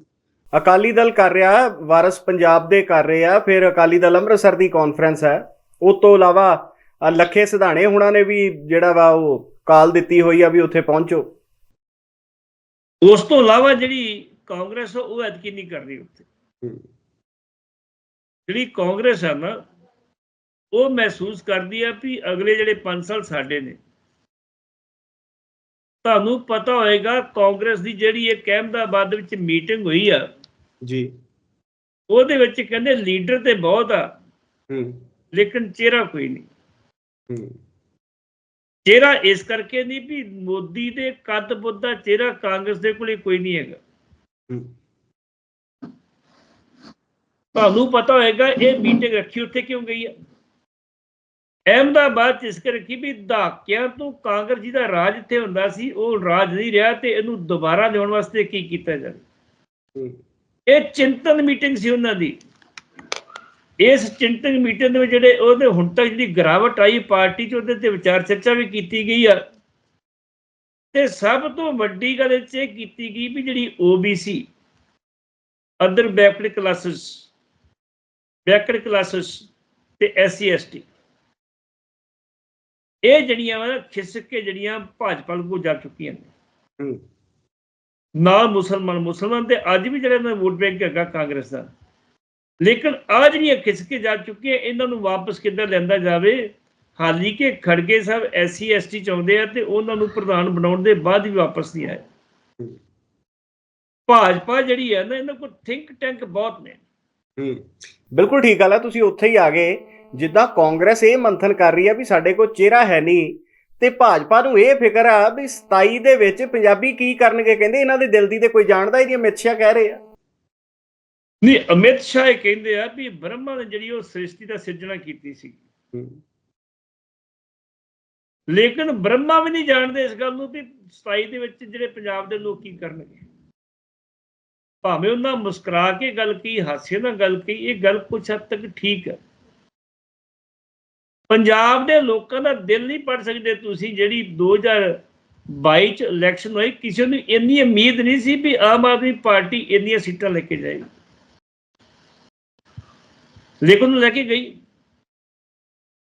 ਅਕਾਲੀ ਦਲ ਕਰ ਰਿਹਾ, ਵਾਰਸ ਪੰਜਾਬ ਦੇ ਕਰ ਰਿਹਾ ਫਿਰ ਅਕਾਲੀ ਦਲ ਅੰਮ੍ਰਿਤਸਰ ਦੀ ਕਾਨਫਰੰਸ ਹੈ। ਉਹ ਤੋਂ ਇਲਾਵਾ ਲੱਖੇ ਸਿਧਾਣੇ ਹੁਣਾਂ ਨੇ ਵੀ ਜਿਹੜਾ ਵਾ ਉਹ ਕਾਲ ਦਿੱਤੀ ਹੋਈ ਆ ਵੀ ਉੱਥੇ ਪਹੁੰਚੋ। ਉਸ ਤੋਂ ਇਲਾਵਾ ਜਿਹੜੀ ਕਾਂਗਰਸ ਉਹ ਐਤਕੀ ਨਹੀਂ ਕਰ ਰਹੀ ਉੱਥੇ ਜਿਹੜੀ ਕਾਂਗਰਸ ਹੈ ਨਾ ਉਹ ਮਹਿਸੂਸ ਕਰਦੀ ਆ ਵੀ ਅਗਲੇ ਜਿਹੜੇ 5 ਸਾਲ ਸਾਡੇ ਨੇ ਤੁਹਾਨੂੰ ਪਤਾ ਹੋਏਗਾ ਕਾਂਗਰਸ ਦੀ ਜਿਹੜੀ ਇਹ ਅਹਿਮਦਾਬਾਦ ਵਿੱਚ ਮੀਟਿੰਗ ਹੋਈ ਆ ਜੀ। ਉਹਦੇ ਵਿੱਚ ਕਹਿੰਦੇ ਲੀਡਰ ਤੇ ਬਹੁਤ ਆ ਹੂੰ। ਲੇਕਿਨ ਚਿਹਰਾ ਕੋਈ ਨਹੀਂ। ਹੂੰ। ਚਿਹਰਾ ਇਸ ਕਰਕੇ ਨਹੀਂ ਵੀ ਮੋਦੀ ਦੇ ਕੱਦ ਬੁੱਧ ਦਾ ਚਿਹਰਾ ਕਾਂਗਰਸ ਦੇ ਕੋਲੇ ਕੋਈ ਨਹੀਂ ਹੈਗਾ। ਤੁਹਾਨੂੰ ਪਤਾ ਹੋਏਗਾ ਇਹ ਮੀਟਿੰਗ ਰੱਖੀ ਉੱਥੇ ਕਿਉਂ ਗਈ ਹੈ ਅਹਿਮਦਾਬਾਦ ਚ ਇਸ ਕਰਕੇ ਰੱਖੀ ਵੀ ਦਹਾਕਿਆਂ ਤੋਂ ਕਾਂਗਰਸ ਜੀ ਦਾ ਰਾਜ ਇੱਥੇ ਹੁੰਦਾ ਸੀ ਉਹ ਰਾਜ ਨਹੀਂ ਰਿਹਾ ਤੇ ਇਹਨੂੰ ਦੁਬਾਰਾ ਲਿਆਉਣ ਵਾਸਤੇ ਕੀ ਕੀਤਾ ਜਾਵੇ। ਇਹ ਚਿੰਤਨ ਮੀਟਿੰਗ ਸੀ ਉਹਨਾਂ ਦੀ ਇਸ ਚਿੰਤਨ ਮੀਟਿੰਗ ਦੇ ਵਿੱਚ ਜਿਹੜੇ ਉਹਦੇ ਹੁਣ ਤੱਕ ਜਿਹੜੀ ਗਿਰਾਵਟ ਆਈ ਪਾਰਟੀ 'ਚ ਉਹਦੇ ਤੇ ਵਿਚਾਰ ਚਰਚਾ ਵੀ ਕੀਤੀ ਗਈ ਆ। ਤੇ ਸਭ ਤੋਂ ਵੱਡੀ ਗੱਲ ਇਹ 'ਚ ਇਹ ਕੀਤੀ ਗਈ ਵੀ ਜਿਹੜੀ OBC other backward classes backward classes ਤੇ SC ST ਇਹ ਜਿਹੜੀਆਂ ਵਾ ਖਿਸਕ ਕੇ ਜਿਹੜੀਆਂ ਭਾਜਪਾ ਨੂੰ ਜਾ ਚੁੱਕੀਆਂ ਨੇ। ਨਾਲ ਮੁਸਲਮਾਨ ਮੁਸਲਮਾਨ ਤੇ ਅੱਜ ਵੀ ਜਿਹੜਾ ਵੋਟ ਬੈਂਕ ਹੈਗਾ ਕਾਂਗਰਸ ਦਾ। ਲੇਕਿਨ ਆ ਜਿਹੜੀਆਂ ਖਿਸਕ ਕੇ ਜਾ ਚੁੱਕੀਆਂ ਇਹਨਾਂ ਨੂੰ ਵਾਪਸ ਕਿੱਦਾਂ ਲੈਂਦਾ ਜਾਵੇ? ਹਾਲੀ ਕਿ ਖੜਗੇ ਸਾਹਿਬ ਐਸਸੀ ਐਸਟੀ ਚਾਹੁੰਦੇ ਆ ਤੇ ਉਹਨਾਂ ਨੂੰ ਪ੍ਰਧਾਨ ਬਣਾਉਣ ਦੇ ਬਾਅਦ ਵੀ ਵਾਪਸ ਨਹੀਂ ਆਏ। ਭਾਜਪਾ ਜਿਹੜੀ ਹੈ ਨਾ ਇਹਨਾਂ ਕੋਲ ਥਿੰਕ ਟੈਂਕ ਬਹੁਤ ਨੇ। ਹੂੰ। ਬਿਲਕੁਲ ਠੀਕ ਗੱਲ ਹੈ ਤੁਸੀਂ ਉੱਥੇ ਹੀ ਆ ਗਏ। ਜਿੱਦਾਂ ਕਾਂਗਰਸ ਇਹ ਮੰਥਨ ਕਰ ਰਹੀ ਹੈ ਵੀ ਸਾਡੇ ਕੋਲ ਚਿਹਰਾ ਹੈ ਨਹੀਂ ਤੇ ਭਾਜਪਾ ਨੂੰ ਇਹ ਫਿਕਰ ਆ ਵੀ 27 ਦੇ ਵਿੱਚ ਪੰਜਾਬੀ ਕੀ ਕਰਨਗੇ ਕਹਿੰਦੇ ਇਹਨਾਂ ਦੇ ਦਿਲ ਦੀ ਤੇ ਕੋਈ ਜਾਣਦਾ ਹੀ ਨਹੀਂ ਅਮਿਤ ਸ਼ਾਹ ਕਹਿ ਰਹੇ ਆ। ਨਹੀਂ ਅਮਿਤ ਸ਼ਾਹ ਇਹ ਕਹਿੰਦੇ ਆ ਵੀ ਬ੍ਰਹਮਾ ਨੇ ਜਿਹੜੀ ਉਹ ਸ੍ਰਿਸ਼ਟੀ ਦਾ ਸਿਰਜਣਾ ਕੀਤੀ ਸੀ। ਲੇਕਿਨ ਬ੍ਰਹਮਾ ਵੀ ਨਹੀਂ ਜਾਣਦੇ ਇਸ ਗੱਲ ਨੂੰ ਵੀ 27 ਦੇ ਵਿੱਚ ਜਿਹੜੇ ਪੰਜਾਬ ਦੇ ਲੋਕ ਕੀ ਕਰਨਗੇ। ਭਾਵੇਂ ਉਹਨਾਂ ਮੁਸਕਰਾ ਕੇ ਗੱਲ ਕੀ ਹਾਸੇ ਨਾਲ ਗੱਲ ਕੀ ਇਹ ਗੱਲ ਕੁਛ ਹੱਦ ਤੱਕ ਠੀਕ ਹੈ। ਪੰਜਾਬ ਦੇ ਲੋਕਾਂ ਦਾ ਦਿਲ ਨਹੀਂ ਪੜ ਸਕਦੇ ਤੁਸੀਂ ਜਿਹੜੀ 2022 ਚ ਇਲੈਕਸ਼ਨ ਹੋਈ ਕਿਸੇ ਨੂੰ ਇੰਨੀ ਉਮੀਦ ਨਹੀਂ ਸੀ ਵੀ ਆਮ ਆਦਮੀ ਪਾਰਟੀ ਇੰਨੀਆਂ ਸੀਟਾਂ ਲੈ ਕੇ ਜਾਏਗੀ। ਲੇਕਿਨ ਉਹ ਲੈ ਕੇ ਗਈ।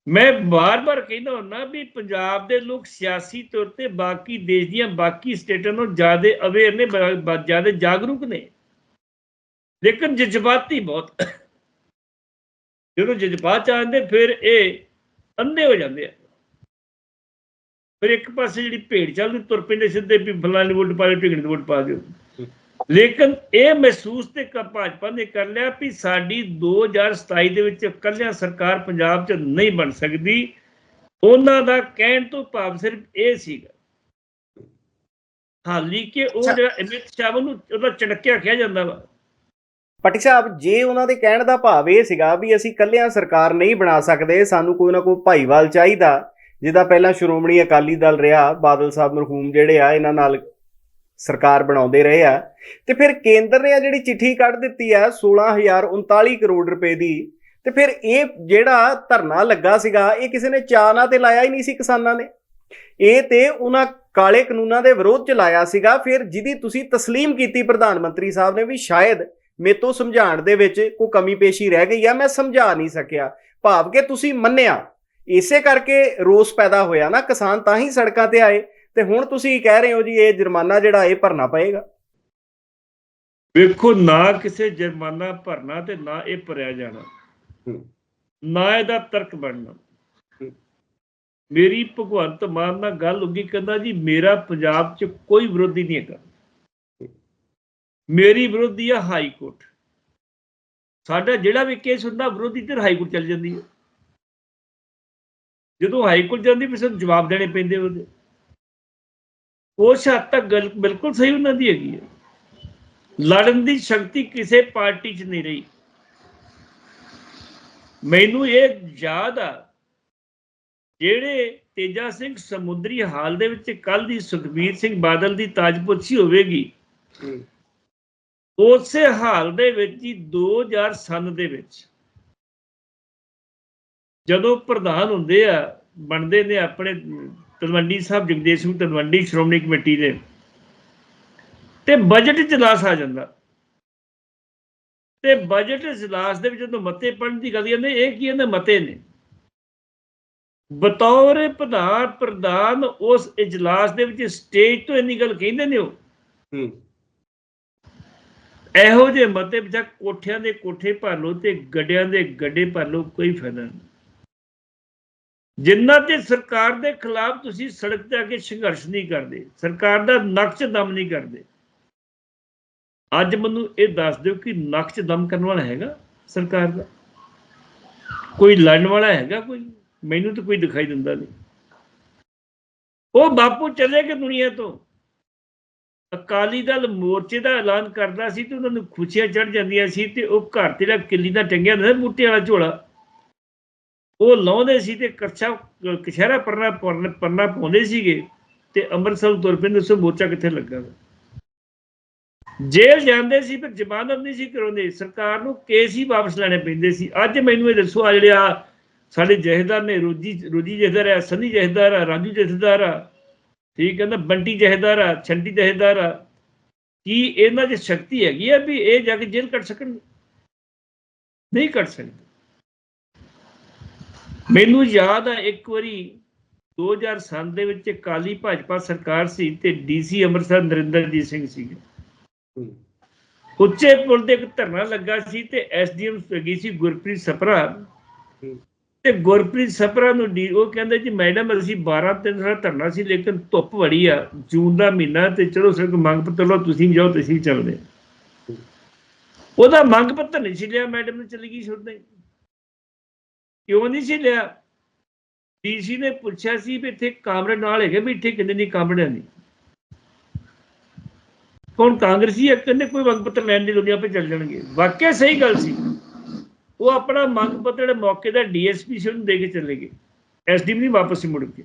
ਮੈਂ ਬਾਰ-ਬਾਰ ਕਹਿੰਦਾ ਹੁੰਦਾ ਵੀ ਪੰਜਾਬ ਦੇ ਲੋਕ ਸਿਆਸੀ ਤੌਰ ਤੇ ਬਾਕੀ ਦੇਸ਼ ਦੀਆਂ ਬਾਕੀ ਸਟੇਟਾਂ ਨਾਲੋਂ ਜ਼ਿਆਦਾ ਅਵੇਅਰ ਨੇ ਜ਼ਿਆਦਾ ਜਾਗਰੂਕ ਨੇ। ਲੇਕਿਨ ਜਜ਼ਬਾਤੀ ਬਹੁਤ। ਜਦੋਂ ਜਜ਼ਬਾਤ ਚ ਆਉਂਦੇ ਫਿਰ ਇਹ ਅੰਧੇ ਹੋ ਜਾਂਦੇ ਆ। ਫਿਰ ਇੱਕ ਪਾਸੇ ਜਿਹੜੀ ਭੇਡ ਚੱਲਦੀ, ਤੁਰ ਪੈਂਦੇ ਸਿੱਧੇ ਵੀ ਫਲਾਣੀ ਵੋਟ ਪਾ ਦਿਓ ਢਿਗੜੀ ਦੀ ਵੋਟ ਪਾ ਦਿਓ। ਲੇਕਿਨ ਇਹ ਮਹਿਸੂਸ ਤੇ ਭਾਜਪਾ ਨੇ ਕਰ ਲਿਆ ਵੀ ਸਾਡੀ 2027 ਦੇ ਵਿੱਚ ਇਕੱਲਿਆਂ ਸਰਕਾਰ ਪੰਜਾਬ 'ਚ ਨਹੀਂ ਬਣ ਸਕਦੀ। ਉਹਨਾਂ ਦਾ ਕਹਿਣ ਤੋਂ ਭਾਵ ਸਿਰਫ ਇਹ ਸੀਗਾ। ਹਾਲੀ ਕਿ ਉਹ। ਜਿਹੜਾ ਅਮਿਤ ਸ਼ਾਹ ਨੂੰ ਉਹਦਾ ਚੜਕਿਆ ਕਿਹਾ ਜਾਂਦਾ ਵਾ। ਪਟਿਕ ਸਾਹਿਬ ਜੇ ਉਹਨਾਂ ਦੇ ਕਹਿਣ ਦਾ ਭਾਵ ਇਹ ਸੀਗਾ ਵੀ ਅਸੀਂ ਇਕੱਲਿਆਂ ਸਰਕਾਰ ਨਹੀਂ ਬਣਾ ਸਕਦੇ ਸਾਨੂੰ ਕੋਈ ਨਾ ਕੋਈ ਭਾਈਵਾਲ ਚਾਹੀਦਾ ਜਿਹਦਾ ਪਹਿਲਾਂ ਸ਼੍ਰੋਮਣੀ ਅਕਾਲੀ ਦਲ ਰਿਹਾ ਬਾਦਲ ਸਾਹਿਬ ਮਰਹੂਮ ਜਿਹੜੇ ਆ ਇਹਨਾਂ ਨਾਲ ਸਰਕਾਰ ਬਣਾਉਂਦੇ ਰਹੇ ਆ। ਤੇ ਫਿਰ ਕੇਂਦਰ ਨੇ ਆ ਜਿਹੜੀ ਚਿੱਠੀ ਕੱਢ ਦਿੱਤੀ ਆ 16039 ਕਰੋੜ ਰੁਪਏ ਦੀ, ਤੇ ਫਿਰ ਇਹ ਜਿਹੜਾ ਧਰਨਾ ਲੱਗਾ ਸੀਗਾ, ਇਹ ਕਿਸੇ ਨੇ ਚਾਅ ਤੇ ਲਾਇਆ ਹੀ ਨਹੀਂ ਸੀ ਕਿਸਾਨਾਂ ਨੇ। ਇਹ ਤੇ ਉਹਨਾਂ ਕਾਲੇ ਕਾਨੂੰਨਾਂ ਦੇ ਵਿਰੋਧ ਚ ਲਾਇਆ ਸੀਗਾ। ਫਿਰ ਜਿਹਦੀ ਤੁਸੀਂ ਤਸਲੀਮ ਕੀਤੀ ਪ੍ਰਧਾਨ ਮੰਤਰੀ ਸਾਹਿਬ ਨੇ ਵੀ ਸ਼ਾਇਦ ਮੇਤੋਂ ਸਮਝਾਉਣ ਦੇ ਵਿੱਚ ਕੋਈ ਕਮੀ ਪੇਸ਼ੀ ਰਹਿ ਗਈ ਆ, ਮੈਂ ਸਮਝਾ ਨਹੀਂ ਸਕਿਆ। ਭਾਵ ਕਿ ਤੁਸੀਂ ਮੰਨਿਆ। ਇਸੇ ਕਰਕੇ ਰੋਸ ਪੈਦਾ ਹੋਇਆ ਨਾ ਕਿਸਾਨ ਤਾਂ ਹੀ ਸੜਕਾਂ ਤੇ ਆਏ। ਤੇ ਹੁਣ ਤੁਸੀਂ ਕਹਿ ਰਹੇ ਹੋ ਜੀ ਇਹ ਜੁਰਮਾਨਾ ਜਿਹੜਾ ਇਹ ਭਰਨਾ ਪਏਗਾ। ਵੇਖੋ ਨਾ ਕਿਸੇ ਜੁਰਮਾਨਾ ਭਰਨਾ ਤੇ ਨਾ ਇਹ ਭਰਿਆ ਜਾਣਾ। ਨਾ ਇਹਦਾ ਤਰਕ ਬਣਨਾ। ਮੇਰੀ ਭਗਵੰਤ ਮਾਨ ਨਾਲ ਗੱਲ ਗਈ ਕਹਿੰਦਾ ਜੀ ਮੇਰਾ ਪੰਜਾਬ 'ਚ ਕੋਈ ਵਿਰੋਧੀ ਨਹੀਂ ਹੈਗਾ। ਮੇਰੀ ਵਿਰੋਧੀ ਆ ਹਾਈ ਕੋਰਟ। ਸਾਡਾ ਜਿਹੜਾ ਵੀ ਕੇਸ ਹੁੰਦਾ ਵਿਰੋਧੀ ਤੇ ਹਾਈ ਕੋਰਟ ਚੱਲ ਜਾਂਦੀ ਹੈ। ਜਦੋਂ ਹਾਈ ਕੋਰਟ ਜਾਂਦੀ ਫਿਰ ਸਾਨੂੰ ਜਵਾਬ ਦੇਣੇ ਪੈਂਦੇ ਉਹਦੇ। ਉਸ ਹੱਦ ਤੱਕ ਗੱਲ ਬਿਲਕੁਲ ਸਹੀ ਉਹਨਾਂ ਦੀ ਹੈਗੀ ਹੈ। ਲੜਨ ਦੀ ਸ਼ਕਤੀ ਕਿਸੇ ਪਾਰਟੀ 'ਚ ਨਹੀਂ ਰਹੀ। ਮੈਨੂੰ ਇਹ ਯਾਦ ਆ ਜਿਹੜੇ ਤੇਜਾ ਸਿੰਘ ਸਮੁੰਦਰੀ ਹਾਲ ਦੇ ਵਿੱਚ ਕੱਲ ਦੀ ਸੁਖਬੀਰ ਸਿੰਘ ਬਾਦਲ ਦੀ ਤਾਜਪੁੱਛੀ ਹੋਵੇਗੀ ਉਸੇ ਹਾਲ ਦੇ ਵਿੱਚ ਹੀ 2000 ਦੇ ਵਿੱਚ ਜਦੋਂ ਪ੍ਰਧਾਨ ਹੁੰਦੇ ਆ ਬਣਦੇ ਨੇ ਆਪਣੇ ਤਲਵੰਡੀ ਸਾਹਿਬ ਜਗਦੇਵ ਸਿੰਘ ਤਲਵੰਡੀ ਸ਼੍ਰੋਮਣੀ ਕਮੇਟੀ ਦੇ। ਤੇ ਬਜਟ ਇਜਲਾਸ ਆ ਜਾਂਦਾ। ਤੇ ਬਜਟ ਇਜਲਾਸ ਦੇ ਵਿੱਚ ਜਦੋਂ ਮਤੇ ਪੜਨ ਦੀ ਗੱਲ ਕਹਿੰਦੇ ਇਹ ਕੀ ਇਹਦੇ ਮਤੇ ਨੇ? ਬਤੌਰ ਪ੍ਰਧਾਨ ਪ੍ਰਧਾਨ ਉਸ ਇਜਲਾਸ ਦੇ ਵਿੱਚ ਸਟੇਜ ਤੋਂ ਇੰਨੀ ਗੱਲ ਕਹਿੰਦੇ ਨੇ ਉਹ। ਹੂੰ। ਇਹੋ ਜਿਹੇ ਮਤੇ ਵਿੱਚ ਕੋਠਿਆਂ ਦੇ ਕੋਠੇ ਭਰ ਲਓ ਤੇ ਗੱਡਿਆਂ ਦੇ ਗੱਡੇ ਭਰ ਲਓ ਕੋਈ ਫਾਇਦਾ ਨਹੀਂ। ਜਿੰਨਾ ਤੇ ਸਰਕਾਰ ਦੇ ਖਿਲਾਫ ਤੁਸੀਂ ਸੜਕ ਤੇ ਆ ਕੇ ਸੰਘਰਸ਼ ਨਹੀਂ ਕਰਦੇ, ਸਰਕਾਰ ਦਾ ਨਕਸ਼ ਦਮ ਨਹੀਂ ਕਰਦੇ। ਅੱਜ ਮੈਨੂੰ ਇਹ ਦੱਸ ਦਿਓ ਕਿ ਨਕਸ਼ ਦਮ ਕਰਨ ਵਾਲਾ ਹੈਗਾ ਸਰਕਾਰ ਦਾ? ਕੋਈ ਲੜਨ ਵਾਲਾ ਹੈਗਾ ਕੋਈ? ਮੈਨੂੰ ਤਾਂ ਕੋਈ ਦਿਖਾਈ ਦਿੰਦਾ ਨਹੀਂ। ਉਹ ਬਾਪੂ ਚਲੇ ਗਏ ਦੁਨੀਆ ਤੋਂ। ਅਕਾਲੀ ਦਲ ਮੋਰਚੇ ਦਾ ਐਲਾਨ ਕਰਦਾ ਸੀ ਤੇ ਉਹਨਾਂ ਨੂੰ ਖੁਸ਼ੀਆਂ ਚੜ ਜਾਂਦੀਆਂ ਸੀ ਤੇ ਉਹ ਘਰ ਤੇ ਜਿਹੜਾ ਕਿੱਲੀ ਦਾ ਟੰਗਿਆ ਹੁੰਦਾ ਸੀ, ਬੂਟੇ ਵਾਲਾ ਝੋਲਾ। ਉਹ ਲਾਉਂਦੇ ਸੀ ਤੇ ਕੱਛਾ ਕਸ਼ਹਿਰਾ ਪਰਨਾ ਪਰਨਾ ਪਾਉਂਦੇ ਸੀਗੇ ਤੇ ਅੰਮ੍ਰਿਤਸਰ ਤੁਰ ਪੈਂਦੇ ਸੋ ਮੋਰਚਾ ਕਿੱਥੇ ਲੱਗਾ ਵਾ। ਜੇਲ੍ਹ ਜਾਂਦੇ ਸੀ ਪਰ ਜ਼ਮਾਨਤ ਨਹੀਂ ਸੀ ਕਰਾਉਂਦੇ। ਸਰਕਾਰ ਨੂੰ ਕੇਸ ਹੀ ਵਾਪਸ ਲੈਣੇ ਪੈਂਦੇ ਸੀ। ਅੱਜ ਮੈਨੂੰ ਇਹ ਦੱਸੋ, ਆ ਜਿਹੜੇ ਆ ਸਾਡੇ ਜਹੇਦਾਰ ਨੇ, ਰੋਜੀ ਰੋਜੀ ਜਹੇਦਾਰ ਆ, ਸੰਨੀ ਜਹੇਦਾਰ ਆ, ਰਾਜੂ ਜਹੇਦਾਰ ਆ, ਠੀਕ ਹੈ ਨਾ, ਬੰਟੀ ਜਹੇਦਾਰ ਆ, ਛੰਟੀ ਜਹੇਦਾਰ ਆ, ਕੀ ਇਹਨਾਂ 'ਚ ਸ਼ਕਤੀ ਹੈਗੀ ਆ ਵੀ ਇਹ ਜਾ ਕੇ ਜੇਲ੍ਹ ਕੱਟ ਸਕਣ? ਨਹੀਂ ਕੱਟ ਸਕਦੇ। ਮੈਨੂੰ ਯਾਦ ਆ ਇੱਕ ਵਾਰੀ 2007 ਦੇ ਵਿੱਚ ਕਾਲੀ ਭਾਜਪਾ ਸਰਕਾਰ ਸੀ ਤੇ ਡੀਸੀ ਅੰਮ੍ਰਿਤਸਰ ਨਰਿੰਦਰਜੀਤ ਸਿੰਘ ਹੂੰ। ਉੱਚੇ ਪੁਲ ਤੇ ਇੱਕ ਧਰਨਾ ਲੱਗਾ ਸੀ ਤੇ ਐਸਡੀਐਮ ਗਈ ਸੀ ਗੁਰਪ੍ਰੀਤ ਸਪਰਾ। ਤੇ ਗੁਰਪ੍ਰੀਤ ਸਪਰਾ ਨੂੰ ਡੀ ਉਹ ਕਹਿੰਦੇ ਜੀ ਮੈਡਮ ਅਸੀਂ 12 ਦਿਨ ਦਾ ਧਰਨਾ ਸੀ ਲੇਕਿਨ ਧੁੱਪ ਬੜੀ ਆ ਜੂਨ ਦਾ ਮਹੀਨਾ ਤੇ ਚਲੋ ਸਿਰ ਮੰਗ ਪੱਤਰ ਲਓ ਤੁਸੀਂ ਜਾਓ ਤੁਸੀਂ ਚੱਲਦੇ। ਉਹਦਾ ਮੰਗ ਪੱਤਰ ਨਹੀਂ ਸੀ ਲਿਆ ਮੈਡਮ ਨੇ ਚਲੀ ਗਈ ਛੁੱਟ ਨਹੀਂ ਕਿਉਂ ਨਹੀਂ ਸੀ ਲਿਆ। ਡੀਸੀ ਨੇ ਪੁੱਛਿਆ ਸੀ ਵੀ ਇੱਥੇ ਕਾਮਰੇਡ ਨਾਲ ਹੈਗੇ, ਵੀ ਇੱਥੇ ਕਿੰਨੇ ਨਹੀਂ ਕਾਮਰਿਆਂ ਦੀ ਕੌਣ ਕਾਂਗਰਸੀ ਹੈ? ਕਹਿੰਦੇ ਕੋਈ ਮੰਗ ਪੱਤਰ ਲੈਣ ਦੀ ਲੋੜ ਨਹੀਂ ਚੱਲ ਜਾਣਗੇ। ਵਾਕਿਆ ਸਹੀ ਗੱਲ ਸੀ। ਉਹ ਆਪਣਾ ਮੰਗ ਪੱਤਰ ਜਿਹੜੇ ਮੌਕੇ ਦਾ ਡੀਐਸਪੀ ਸੀ, ਉਹਨੂੰ ਦੇ ਕੇ ਚਲੇ ਗਏ। ਐਸਡੀਐਮ ਨਹੀਂ ਵਾਪਸ ਮੁੜ ਕੇ।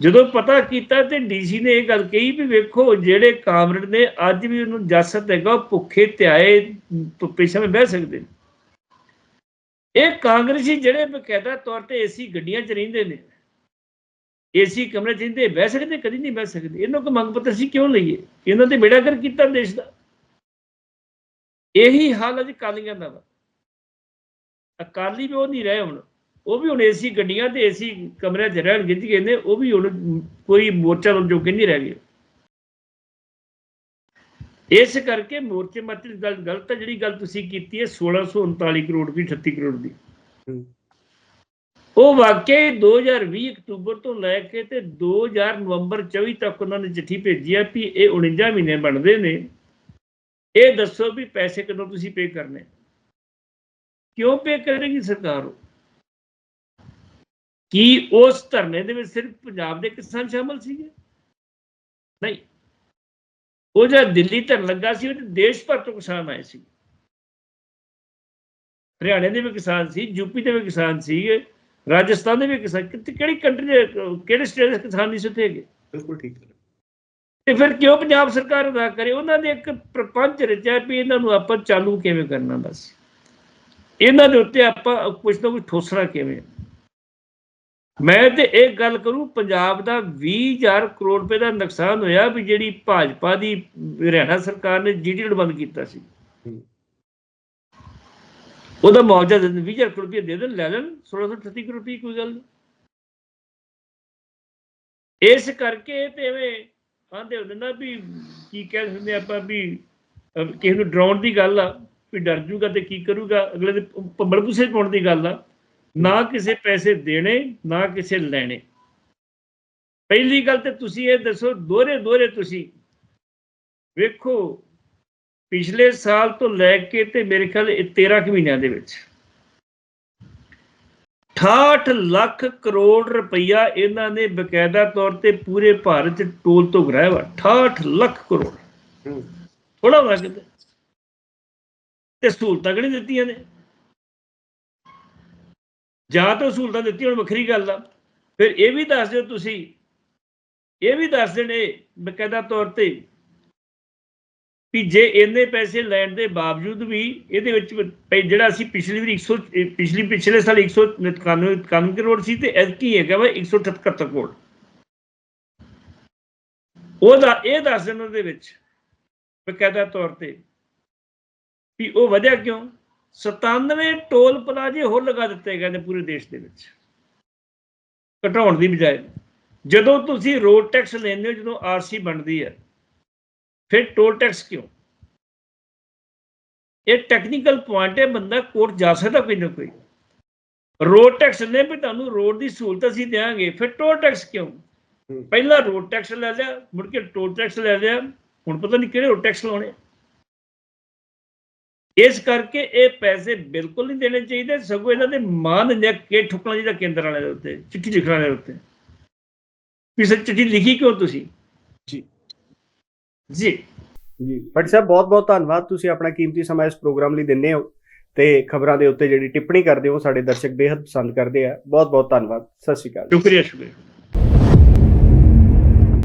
ਜਦੋਂ ਪਤਾ ਕੀਤਾ ਤੇ ਡੀਸੀ ਨੇ ਇਹ ਗੱਲ ਕਹੀ ਵੀ ਵੇਖੋ, ਜਿਹੜੇ ਕਾਮਰੇਡ ਨੇ, ਅੱਜ ਵੀ ਉਹਨੂੰ ਜਸਤ ਹੈਗਾ, ਉਹ ਭੁੱਖੇ ਧਿਆਏ ਧੁੱਪੇ ਸਮੇਂ ਬਹਿ ਸਕਦੇ ਨੇ। ਇਹ ਕਾਂਗਰਸੀ ਜਿਹੜੇ ਬਕਾਇਦਾ ਤੌਰ ਤੇ ਏਸੀ ਗੱਡੀਆਂ 'ਚ ਰਹਿੰਦੇ ਨੇ। ਏਸੀ ਕਮਰੇ 'ਚ ਰਹਿੰਦੇ, ਬਹਿ ਸਕਦੇ, ਕਦੀ ਨਹੀਂ ਬਹਿ ਸਕਦੇ। ਇਹਨਾਂ ਕੋ ਮੰਗ ਪੱਤਰ ਸੀ ਕਿਉਂ ਲਈਏ? ਇਹਨਾਂ ਤੇ ਬੇੜਾ ਕਰ ਕੀਤਾ ਦੇਸ਼ ਦਾ। ਇਹੀ ਹਾਲ ਅੱਜ ਕਾਲੀਆਂ ਦਾ ਵਾ। ਅਕਾਲੀ ਵੀ ਉਹ ਨਹੀਂ ਰਹੇ ਹੁਣ। ਉਹ ਵੀ ਹੁਣ ਏਸੀ ਗੱਡੀਆਂ ਤੇ ਏਸੀ ਕਮਰਿਆਂ 'ਚ ਰਹਿਣ ਗਿੱਜ ਗਏ ਨੇ, ਉਹ ਵੀ ਹੁਣ ਕੋਈ ਮੋਰਚਾ ਲਾਉਣ ਕਿ ਨਹੀਂ ਰਹਿ ਗਏ? ਇਸ ਕਰਕੇ ਮੋਰਚੇ ਮਤ ਗੱਲ ਗਲਤ ਹੈ ਜਿਹੜੀ ਗੱਲ ਤੁਸੀਂ ਕੀਤੀ ਹੈ 1639 ਕਰੋੜ ਦੀ 38 ਕਰੋੜ ਦੀ। ਹੂੰ। ਉਹ ਵਾਕਈ 2020 ਅਕਤੂਬਰ ਤੋਂ ਲੈ ਕੇ ਤੇ 2000 ਨਵੰਬਰ 24 ਤੱਕ ਉਹਨਾਂ ਨੇ ਚਿੱਠੀ ਭੇਜੀ ਆ ਵੀ ਇਹ 49 ਮਹੀਨੇ ਬਣਦੇ ਨੇ। ਇਹ ਦੱਸੋ ਵੀ ਪੈਸੇ ਕਦੋਂ ਤੁਸੀਂ ਪੇ ਕਰਨੇ? ਕਿਉਂ ਪੇ ਕਰੇਗੀ ਸਰਕਾਰ? ਕੀ ਉਸ ਧਰਨੇ ਦੇ ਵਿੱਚ ਸਿਰਫ ਪੰਜਾਬ ਦੇ ਕਿਸਾਨ ਸ਼ਾਮਲ ਸੀਗੇ? ਨਹੀਂ। ਉਹ ਜਿਹੜਾ ਦਿੱਲੀ ਧਰਨ ਲੱਗਾ ਸੀ ਉਹ ਦੇਸ਼ ਭਰ ਤੋਂ ਕਿਸਾਨ ਆਏ ਸੀ। ਹਰਿਆਣੇ ਦੇ ਵੀ ਕਿਸਾਨ ਸੀ ਯੂਪੀ ਦੇ ਵੀ ਕਿਸਾਨ ਸੀਗੇ ਰਾਜਸਥਾਨ ਦੇ ਵੀ ਕਿਸਾਨ ਕਿਹੜੀ ਕੰਟਰੀ ਦੇ ਕਿਹੜੇ ਸਟੇਟ ਦੇ ਕਿਸਾਨ ਨਹੀਂ ਸੀ ਉੱਥੇ ਹੈਗੇ? ਬਿਲਕੁਲ ਠੀਕ ਹੈ। ਤੇ ਫਿਰ ਕਿਉਂ ਪੰਜਾਬ ਸਰਕਾਰ ਅਦਾ ਕਰੇ? ਉਹਨਾਂ ਨੇ ਇੱਕ ਪ੍ਰਪੰਚ ਰਚਿਆ ਵੀ ਇਹਨਾਂ ਨੂੰ ਆਪਾਂ ਚਾਲੂ ਕਿਵੇਂ ਕਰਨਾ ਬਸ ਇਹਨਾਂ ਦੇ ਉੱਤੇ ਆਪਾਂ ਕੁਝ ਨਾ ਕੁਝ ਠੋਸਣਾ ਕਿਵੇਂ ਮੈਂ ਤੇ ਇਹ ਗੱਲ ਕਰੂੰ ਪੰਜਾਬ ਦਾ 20000 ਕਰੋੜ ਰੁਪਏ ਦਾ ਨੁਕਸਾਨ ਹੋਇਆ ਵੀ ਜਿਹੜੀ ਭਾਜਪਾ ਦੀ ਹਰਿਆਣਾ ਸਰਕਾਰ ਨੇ ਜੀਡੀਐਲ ਬੰਦ ਕੀਤਾ ਸੀ। ਉਹਦਾ ਮੁਆਵਜ਼ਾ ਦੇ ਦੇਣ 20000 ਕਰੋੜ ਰੁਪਏ ਦੇ ਦੇਣ ਲੈ ਲੈਣ 1638 ਕਰੋੜ ਰੁਪਏ ਕੋਈ ਗੱਲ ਨਹੀਂ। ਇਸ ਕਰਕੇ ਤੇ ਐਵੇਂ ਆਂਦੇ ਹੁੰਦੇ ਨਾ ਵੀ ਕੀ ਕਹਿ ਦਿੰਦੇ ਆਪਾਂ ਵੀ ਕਿਸੇ ਨੂੰ ਡਰਾਉਣ ਦੀ ਗੱਲ ਆ ਵੀ ਡਰ ਜੂਗਾ ਤੇ ਕੀ ਕਰੂਗਾ ਅਗਲੇ ਦੇ ਭੰਬਲ ਪੁਸੇ ਪਾਉਣ ਦੀ ਗੱਲ ਆ। ਨਾ ਕਿਸੇ ਪੈਸੇ ਦੇਣੇ ਨਾ ਕਿਸੇ ਲੈਣੇ। ਪਹਿਲੀ ਗੱਲ ਤੇ ਤੁਸੀਂ ਇਹ ਦੱਸੋ ਦੋਹਰੇ ਦੋਹਰੇ ਤੁਸੀਂ। ਵੇਖੋ ਪਿਛਲੇ ਸਾਲ ਤੋਂ ਲੈ ਕੇ ਤੇ ਮੇਰੇ ਖਿਆਲ ਇਹ 13 ਕੁ ਮਹੀਨਿਆਂ ਦੇ ਵਿੱਚ। 68 ਲੱਖ ਕਰੋੜ ਰੁਪਈਆ ਇਹਨਾਂ ਨੇ ਬਕਾਇਦਾ ਤੌਰ ਤੇ ਪੂਰੇ ਭਾਰਤ ਟੋਲ ਤੋਂ ਗਰਾਇਆ ਵਾ। 68 ਲੱਖ ਕਰੋੜ। ਥੋੜਾ ਕਿਤੇ। ਤੇ ਸਹੂਲਤਾਂ ਕਿਹੜੀ ਦਿੱਤੀਆਂ ਨੇ? ਜਾਂ ਤਾਂ ਸਹੂਲਤਾਂ ਦਿੱਤੀਆਂ ਹੁਣ ਵੱਖਰੀ ਗੱਲ ਆ। ਫਿਰ ਇਹ ਵੀ ਦੱਸ ਦਿਓ ਤੁਸੀਂ। ਇਹ ਵੀ ਦੱਸ ਦੇਣੇ ਬਕਾਇਦਾ ਤੌਰ ਤੇ ਵੀ ਜੇ ਇੰਨੇ ਪੈਸੇ ਲੈਣ ਦੇ ਬਾਵਜੂਦ ਵੀ ਇਹਦੇ ਵਿੱਚ ਪੈ- ਜਿਹੜਾ ਅਸੀਂ ਪਿਛਲੀ ਵਾਰੀ 100 ਇਹ ਪਿਛਲੀ, ਪਿਛਲੇ ਸਾਲ 191 91 ਕਰੋੜ ਸੀ ਤੇ ਐਤਕੀ ਹੈਗਾ ਵਾ 178 ਕਰੋੜ। ਉਹਦਾ ਇਹ ਦੱਸ ਦੇਣ ਉਹਦੇ ਵਿੱਚ ਬਕਾਇਦਾ ਤੌਰ ਤੇ ਵੀ ਉਹ ਵਧਿਆ ਕਿਉਂ? 97 ਟੋਲ ਪਲਾਜ਼ੇ ਹੋਰ ਲਗਾ ਦਿੱਤੇ ਗਏ ਨੇ ਪੂਰੇ ਦੇਸ਼ ਦੇ ਵਿੱਚ। ਘਟਾਉਣ ਦੀ ਬਜਾਏ ਜਦੋਂ ਤੁਸੀਂ ਰੋਡ ਟੈਕਸ ਲੈਂਦੇ ਹੋ ਜਦੋਂ ਆਰਸੀ ਬਣਦੀ ਹੈ ਫਿਰ ਟੋਲ ਟੈਕਸ ਕਿਉਂ? ਇਹ ਟੈਕਨੀਕਲ ਪੁਆਇੰਟ ਹੈ ਬੰਦਾ ਕੋਰਟ ਜਾ ਸਕਦਾ ਕੋਈ ਨਾ ਕੋਈ। ਰੋਡ ਟੈਕਸ ਨੇ ਵੀ ਤੁਹਾਨੂੰ ਰੋਡ ਦੀ ਸਹੂਲਤ ਅਸੀਂ ਦੇਵਾਂਗੇ ਫਿਰ ਟੋਲ ਟੈਕਸ ਕਿਉਂ। ਪਹਿਲਾਂ ਰੋਡ ਟੈਕਸ ਲੈ ਲਿਆ ਮੁੜ ਕੇ ਟੋਲ ਟੈਕਸ ਲੈ ਲਿਆ ਹੁਣ ਪਤਾ ਨਹੀਂ ਕਿਹੜੇ ਰੋਡ ਟੈਕਸ ਲਾਉਣੇ ਇਸ ਕਰਕੇ ਇਹ ਪੈਸੇ ਬਿਲਕੁਲ ਨਹੀਂ ਦੇਣੇ ਚਾਹੀਦੇ ਸਗੋਂ ਇਹਨਾਂ ਦੇ ਮਾਨ ਨੇ ਕੇ ਠੁਕਣਾ ਚਾਹੀਦਾ ਕੇਂਦਰ ਵਾਲਿਆਂ ਦੇ ਉੱਤੇ ਚਿੱਠੀ ਲਿਖਣ ਵਾਲਿਆਂ ਦੇ ਉੱਤੇ। ਵੀ ਸੱਚ ਚਿੱਠੀ ਲਿਖੀ ਕਿਉਂ ਤੁਸੀਂ? ਜੀ। ਜੀ। ਜੀ। ਭੱਟੀ ਸਾਹਿਬ ਬਹੁਤ ਬਹੁਤ ਧੰਨਵਾਦ। ਤੁਸੀਂ ਆਪਣਾ ਕੀਮਤੀ ਸਮਾਂ ਇਸ ਪ੍ਰੋਗਰਾਮ ਲਈ ਦਿੰਦੇ ਹੋ ਤੇ ਖਬਰਾਂ ਦੇ ਉੱਤੇ ਜਿਹੜੀ ਟਿੱਪਣੀ ਕਰਦੇ ਹੋ ਸਾਡੇ ਦਰਸ਼ਕ ਬੇहद ਪਸੰਦ ਕਰਦੇ ਆ। ਬਹੁਤ ਬਹੁਤ ਧੰਨਵਾਦ। ਸਤਿ ਸ਼੍ਰੀ ਅਕਾਲ ਸ਼ੁਕਰੀਆ ਸ਼ੁਕਰੀਆ।